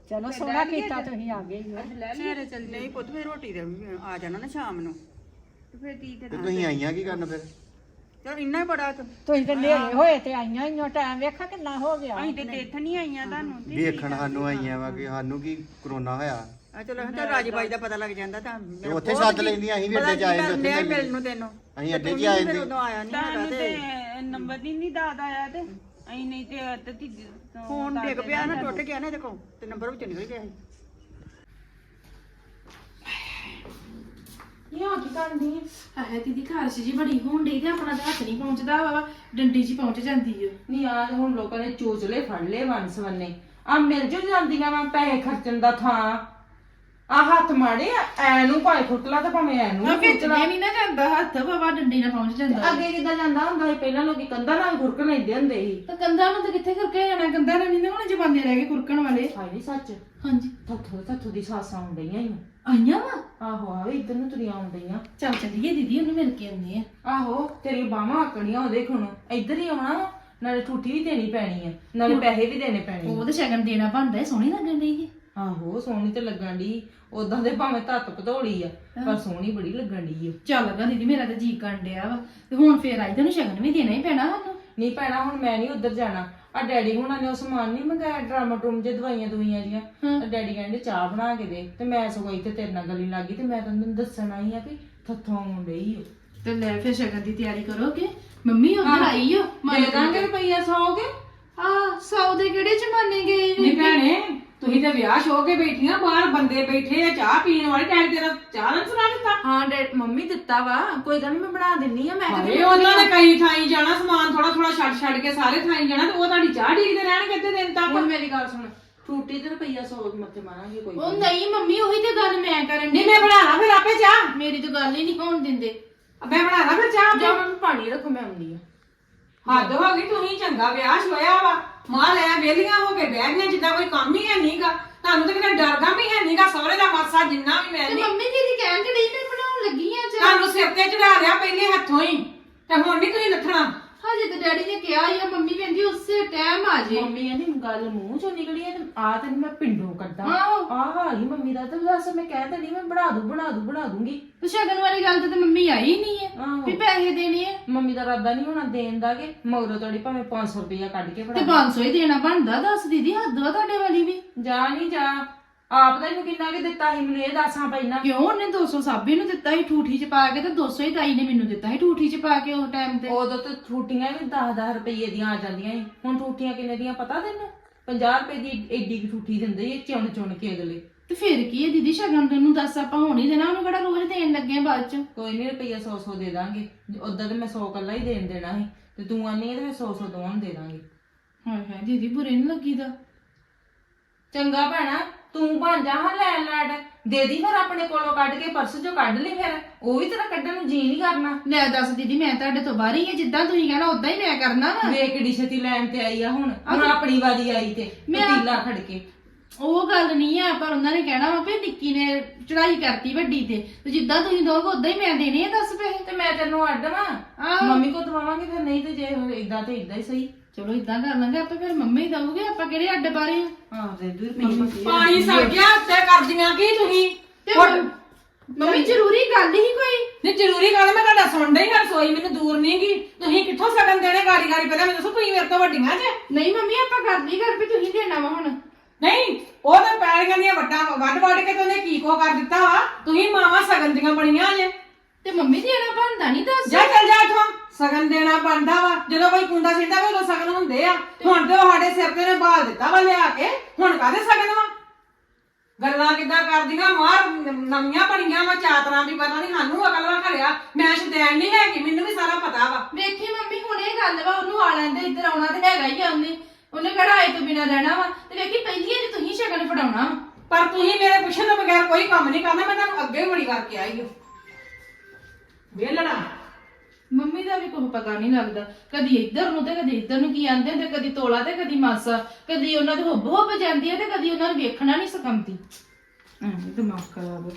ਚਲੋ ਸੋਹਣਾ ਕੀਤਾ ਤੁਸੀਂ ਆ ਗਏ ਹੋ। ਸਵੇਰੇ ਚੱਲ ਨਹੀਂ ਪੁੱਤ ਫੇਰ ਰੋਟੀ ਦੇ ਆ ਜਾਣਾ ਨਾ ਸ਼ਾਮ ਨੂੰ। ਫਿਰ ਤੀ ਤੇ ਤੇ ਤੁਸੀਂ ਆਈਆਂ ਕੀ ਕਰਨ ਫਿਰ? ਚਲ ਇੰਨਾ ਹੀ ਬੜਾ ਤੂੰ। ਤੁਸੀਂ ਤੇ ਨੇਰੇ ਹੋਏ ਤੇ ਆਈਆਂ ਹੀ ਟਾਈਮ ਵੇਖਾ ਕਿੰਨਾ ਹੋ ਗਿਆ। ਅਸੀਂ ਤੇ ਦੇਖ ਨਹੀਂ ਆਈਆਂ ਤੁਹਾਨੂੰ ਤੇ ਵੇਖਣ ਸਾਨੂੰ ਆਈਆਂ ਵਾ ਕਿ ਸਾਨੂੰ ਕੀ ਕਰੋਨਾ ਹੋਇਆ। ਆ ਚਲੋ ਤਾਂ ਰਾਜੀ ਬਾਈ ਦਾ ਪਤਾ ਲੱਗ ਜਾਂਦਾ ਤਾਂ। ਤੇ ਉੱਥੇ ਸੱਦ ਲੈਂਦੀਆਂ ਅਸੀਂ ਵੀ ਅੱਡੇ ਚ ਆਏ ਤੇ ਉੱਥੇ ਮਿਲ ਮਿਲਣ ਨੂੰ ਤੈਨੂੰ। ਅਸੀਂ ਅੱਡੇ 'ਚ ਹੀ ਆਏ ਸੀ ਉਦੋਂ ਆਇਆ ਨਹੀਂ ਹੈਗਾ ਤੁਹਾਨੂੰ ਤੇ ਤੇ ਨੰਬਰ ਨਹੀਂ ਨਹੀਂ ਦਾਦਾ ਆਇਆ ਤੇ ਅਸੀਂ ਨਹੀਂ ਤੇ ਤੋਂ ਫੋਨ ਡਿੱਗ ਪਿਆ ਨਾ ਟੁੱਟ ਗਿਆ ਨਾ ਦੇਖੋ ਤੇ ਨੰਬਰ ਵਿੱਚ ਨਿਕਲ ਗਿਆ ਸੀ। ਇਹ ਆ ਕੀ ਕਰਨੀ ਹੈ ਹੈ ਦੀਦੀ ਖਾਰਸ਼ ਜੀ ਬੜੀ ਹੋਣ ਡਈ ਤੇ ਆਪਣਾ ਤਾਂ ਹੱਥ ਨਹੀਂ ਪਹੁੰਚਦਾ ਵਾ ਡੰਡੀ ਜੀ ਪਹੁੰਚ ਜਾਂਦੀ ਓ ਨਹੀਂ ਆ ਹੁਣ ਲੋਕਾਂ ਨੇ ਚੋਚਲੇ ਫੜ ਲਏ ਵੰਸ ਵੰਨੇ ਆ ਮਿਲ ਜੋ ਜਾਂਦੀਆਂ ਵਾ ਪੈਸੇ ਖਰਚਣ ਦਾ ਥਾਂ। ਆ ਹੱਥ ਮਾੜੇ ਆ, ਐ ਨੂੰ ਭਾਵੇਂ ਫੁੱਟਲਾ ਤੇ ਭਾਵੇਂ ਐ ਨੂੰ ਵਿੱਚ ਫੁੱਟਲਾ ਨਹੀਂ ਨਾ ਜਾਂਦਾ ਹੱਥ ਬਾਬਾ ਡੰਡੀ ਨਾਲ ਪਹੁੰਚ ਜਾਂਦਾ ਅੱਗੇ ਕਿੱਦਾਂ ਜਾਂਦਾ ਹੁੰਦਾ ਸੀ ਪਹਿਲਾਂ ਲੋਕੀ ਕੰਧਾਂ ਨਾਲ ਗੁਰਕ ਲੈਂਦੇ ਹੁੰਦੇ ਸੀ। ਤਾਂ ਕੰਦਾ ਨੂੰ ਤਾਂ ਕਿੱਥੇ ਕਰਕੇ ਜਾਣਾ ਕੰਦਾ ਨਾਲ ਨਹੀਂ ਨਾ ਹੁਣ ਜਮਾਨੇ ਰਹਿ ਗਏ ਕੁਰਕਣ ਵਾਲੇ। ਹਾਏ ਨੀ ਸੱਚ। ਹਾਂਜੀ। ਥੱਥੋ ਥੱਥੋ ਦੀ ਸਾਸਾਂ ਹੁੰਦੀਆਂ ਹੀ ਆਈਆਂ ਵਾ? ਆਹੋ ਆਵੇ ਇੱਧਰ ਨੂੰ ਤੁਰੀਆਂ ਹੁੰਦੀਆਂ ਚੱਲ ਚੱਲੀਏ ਦੀਦੀ ਉਹਨੂੰ ਮਿਲ ਕੇ ਆਉਂਦੇ ਆ। ਆਹੋ ਤੇਰੀ ਬਾਹਾਂ ਆਕਣੀਆਂ ਉਹਦੇ ਖਣੋ ਇੱਧਰ ਹੀ ਆਉਣਾ ਵਾ, ਨਾਲੇ ਠੂਠੀ ਵੀ ਦੇਣੀ ਪੈਣੀ ਆ ਨਾਲੇ ਪੈਸੇ ਵੀ ਦੇਣੇ ਪੈਣੇ ਆ। ਉਹ ਤਾਂ ਸ਼ਗਨ ਦੇਣਾ ਬਣਦਾ ਹੈ ਸੋਹਣੀ ਲੱਗਣ ਡਈ ਹੈ ਆਹੋ ਸੋਹਣੀ ਤੇ ਲੱਗਣ ਦੀ ਉਦਾਂ ਦੇ ਭਾਵੇਂ ਧੱਤ ਪਧੋੜੀ ਆ ਪਰ ਸੋਹਣੀ ਬੜੀ ਲੱਗਣ ਦੀ ਆ। ਚੱਲ ਗਾ ਦੀਦੀ ਮੇਰਾ ਤਾਂ ਜੀ ਕਰਨ ਡਿਆ ਵਾ। ਤੇ ਹੁਣ ਫੇਰ ਆਈ ਤੈਨੂੰ ਸ਼ਗਨ ਵੀ ਦੇਣਾ ਹੀ ਪੈਣਾ ਸਾਨੂੰ। ਨਹੀਂ ਭੈਣਾ ਹੁਣ ਮੈਂ ਨਹੀਂ ਉੱਧਰ ਜਾਣਾ। ਆ ਡੈਡੀ ਹੁਣਾਂ ਨੇ ਉਹ ਸਮਾਨ ਨਹੀਂ ਮੰਗਾਇਆ ਡਰਾਮਾ ਟਰੂਮ ਜੇ ਦਵਾਈਆਂ ਦਵਾਈਆਂ ਜੀਆਂ ਆ ਡੈਡੀ ਕਹਿੰਦੇ ਚਾਹ ਬਣਾ ਕੇ ਦੇ। ਤੇ ਮੈਂ ਸਗੋਂ ਇੱਥੇ ਤੇਰੇ ਨਾਲ ਗਲੀ ਲੱਗੀ ਤੇ ਮੈਂ ਤੈਨੂੰ ਦੱਸਣ ਆਈ ਆ ਵੀ ਥੱਥੋਂ ਆਉਣ ਡਈ ਓ। ਤੇ ਲੈ ਫਿਰ ਸ਼ਗਨ ਦੀ ਤਿਆਰੀ ਕਰੋਗੇ ਮੰਮੀ ਉਧਰ ਆਈ ਓ। ਦੇ ਦਾਂਗੇ ਰੁਪਈਆ 100 ਕੇ? ਆ ਸੌ ਦੇ ਕਿਹੜੇ ਜ਼ਮਾਨੇ ਗਏ ਨਹੀਂ ਭੈਣੇ ਤੁਸੀਂ ਤਾਂ ਵਿਆਹ ਸ਼ੋ ਕੇ ਬੈਠੀਆਂ ਬਾਹਰ ਬੰਦੇ ਬੈਠੇ ਆ ਚਾਹ ਪੀਣ ਵਾਲੇ ਟਾਈਮ ਤੇਰਾ ਚਾਹ ਨਾ ਸੁਣਾ ਦਿੱਤਾ। ਹਾਂ ਡੈਡ ਮੰਮੀ ਦਿੱਤਾ ਵਾ ਕੋਈ ਗੱਲ ਨਹੀਂ ਮੈਂ ਬਣਾ ਦਿੰਨੀ ਆ ਮੈਂ ਹਾਏ ਉਹਨਾਂ ਨੇ ਕਈ ਥਾਈਂ ਜਾਣਾ ਸਮਾਨ ਥੋੜਾ ਥੋੜਾ ਛੱਡ ਛੱਡ ਕੇ ਸਾਰੇ ਥਾਈਂ ਜਾਣਾ ਤੇ ਉਹ ਤੁਹਾਡੀ ਚਾਹ ਢੀਕਦੇ ਰਹਿਣਗੇ ਅੱਧੇ ਦਿਨ ਤੱਕ? ਹੁਣ ਮੇਰੀ ਗੱਲ ਸੁਣ ਟੂਟੀ ਤੇ ਰੁਪਈਆ 100 ਮੱਥੇ ਮਾਰਾਂਗੇ ਕੋਈ ਉਹ ਨਹੀਂ ਮੰਮੀ ਉਹੀ ਤੇ ਗੱਲ ਮੈਂ ਕਰਨ ਨਹੀਂ ਮੈਂ ਬਣਾਣਾ ਫਿਰ ਆਪੇ ਚਾਹ। ਮੇਰੀ ਤਾਂ ਗੱਲ ਹੀ ਨਹੀਂ ਹੋਣ ਦਿੰਦੇ। ਮੈਂ ਬਣਾਣਾ ਫਿਰ ਚਾਹ ਜਾਂ ਮੈਨੂੰ ਪਾਣੀ ਰੱਖੋ ਮੈਂ ਆਉਂਦੀ ਆ। ਹੱਦ ਹੋ ਗਈ ਤੁਸੀਂ ਚੰਗਾ ਵਿਆਹ ਹੋਇਆ ਵਾ। ਮਾਂ ਲੈ ਵੇਲੀਆਂ ਹੋ ਕੇ ਬਹਿ ਗਈਆਂ ਜਿੱਦਾਂ ਕੋਈ ਕੰਮ ਹੀ ਹੈ ਨਹੀਂਗਾ ਤੁਹਾਨੂੰ ਤਾਂ ਕਿਤੇ ਡਰਦਾ ਵੀ ਹੈ ਨਹੀਂਗਾ ਸਹੁਰੇ ਦਾ ਮਾਸਾ ਜਿੰਨਾ ਵੀ ਮੈਂ ਤੇ ਨਹੀਂ। ਮੰਮੀ ਕਿਹਦੀ ਕਹਿਣ ਤੇ ਨਹੀਂ ਤੇ ਬਣਾਉਣ ਲੱਗੀ ਆ ਚਾਹ। ਤੁਹਾਨੂੰ ਸਿਰ ਤੇ ਚੜਾ ਲਿਆ ਪਹਿਲੇ ਹੱਥੋਂ ਹੀ ਤੇ ਹੁਣ ਨਹੀਂ ਤੁਸੀਂ ਨੱਥਣਾ ਹਜੇ ਤੇ ਡੈਡੀ ਨੇ ਕਿਹਾ ਹੀ ਆ ਮੰਮੀ ਉਸੇ ਟਾਈਮ ਆ ਜੇ। ਮੰਮੀ ਕਹਿੰਦੀ ਗੱਲ ਮੂੰਹ ਚੋਂ ਨਿਕਲੀ ਹੈ ਤੇ ਆ ਤੇ ਮੈਂ ਪਿੰਡੋਂ ਕੱਢਾਂ। ਆਹੋ। ਆ ਹਾਲ ਹੀ ਮੰਮੀ ਦਾ। ਤੇ ਦੱਸ ਮੈਂ ਕਹਿ ਤਾਂ ਨਹੀਂ ਮੈਂ ਬਣਾ ਦੂੰ ਬਣਾ ਦੂੰ ਬਣਾ ਦੂੰਗੀ। ਤੇ ਸ਼ਗਨ ਵਾਲੀ ਗੱਲ ਤੇ ਤਾਂ ਮੰਮੀ ਆਈ ਨਹੀਂ ਹੈ ਆਹੋ। ਵੀ ਪੈਸੇ ਦੇਣੇ ਆ ਮੰਮੀ ਦਾ ਇਰਾਦਾ ਨਹੀਂ ਹੋਣਾ ਦੇਣ ਦਾ ਕਿ ਮਗਰੋਂ ਤੁਹਾਡੀ ਭਾਵੇਂ 500 ਰੁਪਇਆ ਕੱਢ ਕੇ ਤੇ ਫੜਾ। 500 ਹੀ ਦੇਣਾ ਬਣਦਾ ਦੱਸ ਦੀਦੀ ਹੱਦ ਵਾ ਤੁਹਾਡੇ ਵਾਲੀ ਵੀ। ਜਾ ਨਹੀਂ ਜਾ। ਆਪ ਦਾ ਇਹਨੂੰ ਕਿੰਨਾ ਕਿ ਦਿੱਤਾ ਸੀ ਮੈਨੂੰ ਇਹ ਦੱਸਾਂ ਪਹਿਲਾਂ। ਕਿਉਂ? ਉਹਨੇ 200 ਸਾਬੀ ਨੂੰ ਦਿੱਤਾ ਸੀ ਠੂਠੀ ਚ ਪਾ ਕੇ ਤੇ 200 ਹੀ ਤਾਈ ਨੇ ਮੈਨੂੰ ਦਿੱਤਾ ਸੀ ਠੂਠੀ ਚ ਪਾ ਕੇ ਉਹ ਟਾਈਮ ਤੇ। ਉਦੋਂ ਤੇ ਠੂਟੀਆਂ ਵੀ 10-10 ਰੁਪਏ ਦੀਆਂ ਆ ਜਾਂਦੀਆਂ ਸੀ। ਹੁਣ ਠੂਟੀਆਂ ਕਿੰਨੇ ਦੀਆਂ ਪਤਾ ਤੈਨੂੰ? 50 ਰੁਪਏ ਦੀ ਏਡੀ ਕੁ ਠੂਠੀ ਦਿੰਦੇ ਇਹ ਚੁਣ ਚੁਣ ਕੇ ਅਗਲੇ। ਤੇ ਫਿਰ ਕੀ ਹੈ ਦੀਦੀ ਸ਼ਗਨ ਤੈਨੂੰ ਦੱਸ ਆਪਾਂ ਹੁਣ ਹੀ ਦੇਣਾ ਉਹਨੂੰ ਕਿਹੜਾ ਰੋਜ਼ ਦੇਣ ਲੱਗੇ ਆ ਬਾਅਦ ਚ? ਕੋਈ ਨਹੀਂ ਰੁਪਈਆ 100-100 ਦੇ ਦਾਂਗੇ। ਉਦੋਂ ਤੇ ਮੈਂ 100 ਕੱਲਾ ਹੀ ਦੇਣ ਦੇਣਾ ਸੀ ਤੇ ਤੂੰ ਆਨੀ ਤੇ 100-100 ਦੋਵਾਂ ਨੂੰ ਦੇ ਦਾਂਗੇ। ਹਾਂ ਹਾਂ ਦੀਦੀ ਬੁਰੇ ਨਹੀਂ ਲੱਗੀਦਾ। ਚੰਗਾ ਭੈਣਾ ਤੂੰ ਬਣ ਜਾ ਹਾਂ ਲੈਣ ਲੈਣ ਦੇ ਦੀ ਫਿਰ ਆਪਣੇ ਕੋਲੋਂ ਕੱਢ ਕੇ ਪਰਸ ਚੋਂ ਕੱਢ ਲਈ ਫਿਰ। ਉਹ ਵੀ ਤੇਰਾ ਕੱਢਣ ਨੂੰ ਜੀ ਨਹੀਂ ਕਰਨਾ। ਲੈ ਦੱਸ ਦੀਦੀ ਮੈਂ ਤੁਹਾਡੇ ਤੋਂ ਬਾਹਰ ਹੀ ਆ ਜਿੱਦਾਂ ਤੁਸੀਂ ਕਹਿਣਾ ਉਦਾਂ ਹੀ ਮੈਂ ਕਰਨਾ ਵਾ। ਵੇ ਕਿੱਡੀ ਛੇਤੀ ਲੈਣ ਤੇ ਆਈ ਆ ਹੁਣ? ਹੁਣ ਆਪਣੀ ਵਾਰੀ ਆਈ ਤੇ ਮੈਂ- ਪਤੀਲਾ ਖੜ ਕੇ। ਉਹ ਗੱਲ ਨਹੀਂ ਆ ਪਰ ਉਹਨਾਂ ਨੇ ਕਹਿਣਾ ਵਾ ਵੀ ਨਿੱਕੀ ਨੇ ਚੜਾਈ ਕਰਤੀ ਵੱਡੀ ਤੇ। ਤੇ ਜਿੱਦਾਂ ਤੁਸੀਂ ਦੋਗੇ ਉਦਾਂ ਹੀ ਮੈਂ ਦੇਣੇ ਆ 10 ਪੈਸੇ। ਤੇ ਮੈਂ ਤੈਨੂੰ ਅੱਡ ਵਾਂ ਆਹੋ। ਮੰਮੀ ਕੋ ਦਵਾਵਾਂਗੇ ਫਿਰ ਨਹੀਂ ਤੇ ਜੇ ਇਦਾਂ ਤੇ ਇਦਾਂ ਹੀ ਸਹੀ। ਚਲੋ ਇਦਾਂ ਕਰ ਲਾਂਗੇ ਆਪੇ ਫਿਰ ਮੰਮੀ ਦਊਗੇ ਆਪਾਂ ਕਿਹੜੇ ਅੱਡ ਬਾਰੇ ਆ? ਹਾਂ ਦੇ ਦੂ ਰੁਪਏ ਪਾਣੀ ਸੜ ਗਿਆ ਉੱਤੇ ਕਰਦੀਆਂ ਕੀ ਤੁਸੀਂ? ਤੇ ਮੰਮ- ਮੰਮੀ ਜ਼ਰੂਰੀ ਗੱਲ ਹੀ ਕੋਈ? ਨਹੀਂ ਜ਼ਰੂਰੀ ਗੱਲ ਮੈਂ ਤੁਹਾਡਾ ਸੁਣਦਾ ਹੀ ਹਾਂ ਸੋਈ ਮੈਨੂੰ ਦੂਰ ਨਹੀਂ ਗਈ ਤੁਸੀਂ ਕਿੱਥੋਂ ਸਗਨ ਦੇਣੇ ਗਾੜੀ ਗਾੜੀ ਪਹਿਲਾਂ? ਮੈਨੂੰ ਦੱਸੋ ਤੁਸੀਂ ਮੇਰੇ ਤੋਂ ਵੱਡੀਆਂ ਜੇ? ਨਹੀਂ ਮੰਮੀ ਆਪਾਂ ਕਰਦੀ ਕਰ ਵੀ ਤੁਸੀਂ ਦੇਣਾ ਵਾ ਹੁਣ। ਨਹੀਂ ਉਹ ਤਾਂ ਪੈਲੀਆਂ ਦੀਆਂ ਵੱਡਾਂ ਵੱਡ ਵੱਡ ਕੇ ਤੇ ਉਹਨੇ ਕੀ ਕੋ ਕਰ ਦਿੱਤਾ ਵਾ? ਤੁਸੀਂ ਮਾਵਾਂ ਸਗਨ ਦੀਆਂ ਬਣੀਆਂ ਜੇ। ਤੇ ਮੰਮੀ ਦੇਣਾ ਬਣਦਾ ਨਹੀਂ ਦੱਸ। ਜਾ ਚੱਲ ਜਾ ਇੱਥੋਂ ਸਗਨ ਦੇਣਾ ਬਣਦਾ ਵਾ। ਜਦੋਂ ਕੋਈ ਕੁੰਡਾ ਛਿੰਦਾ ਵਾ ਉਦੋਂ ਸਗਨ ਹੁੰਦੇ ਆ। ਹੁਣ ਤੇ ਉਹ ਸਾਡੇ ਸਿਰ ਤੇ ਨੇ ਬਾਲ ਦਿੱਤਾ ਵਾ ਲਿਆ ਕੇ। ਹੁਣ ਕਾਹਦੇ ਸਗਨ ਵਾ? ਗੱਲਾਂ ਕਿੱਦਾਂ ਕਰਦੀਆਂ? ਮਾਰ ਨਵੀਆਂ ਬਣੀਆਂ ਵਾ ਚਾਤਰਾਂ ਵੀ ਪਤਾ ਨਹੀਂ ਸਾਨੂੰ ਅਕਲ ਵਾ ਖੜਿਆ ਮੈਂ ਸ਼ਦੈਨ ਨਹੀਂ ਹੈਗੀ ਮੈਨੂੰ ਵੀ ਸਾਰਾ ਪਤਾ ਵਾ। ਵੇਖੀ ਮੰਮੀ ਹੁਣ ਇਹ ਗੱਲ ਵਾ ਉਹਨੂੰ ਆ ਲੈਂਦੇ ਇੱਧਰ ਆਉਣਾ ਤੇ ਹੈਗਾ ਹੀ ਆ ਉਹਨੇ। ਉਹਨੇ ਕਿਹੜਾ ਆਏ ਤੋਂ ਬਿਨਾ ਰਹਿਣਾ ਵਾ। ਤੇ ਵੇਖੀ ਪਹਿਲੀ ਵਾਰੀ ਤੁਸੀਂ ਸ਼ਗਨ ਫੜਾਉਣਾ ਵਾ। ਪਰ ਤੁਸੀਂ ਮੇਰੇ ਪੁੱਛਣ ਤੋਂ ਬਗੈਰ ਕੋਈ ਕੰਮ ਨਹੀਂ ਕਰਨਾ ਮੈਂ ਤੁਹਾਨੂੰ ਅੱਗੇ ਵੀ ਬੜੀ ਕਰਕੇ ਆਈ ਹਾਂ ਵੇਲਣਾ ਮੰਮੀ ਦਾ ਵੀ ਕੋਈ ਪਤਾ ਨਹੀਂ ਲੱਗਦਾ। ਕਦੀ ਇੱਧਰ ਨੂੰ ਤੇ ਕਦੀ ਇੱਧਰ ਨੂੰ ਕੀ ਆਂਦੇ ਤੇ ਕਦੀ ਤੋਲਾ ਤੇ ਕਦੀ ਮਾਸਾ। ਕਦੀ ਉਹਨਾਂ ਦੇ ਹੁੱਬ ਹੁੱਬ ਜਾਂਦੀ ਹੈ ਤੇ ਕਦੀ ਉਹਨਾਂ ਨੂੰ ਵੇਖਣਾ ਨਹੀਂ ਸਕੰਦੀ ਐਵੇਂ ਦਿਮਾਗ ਖਰਾਬ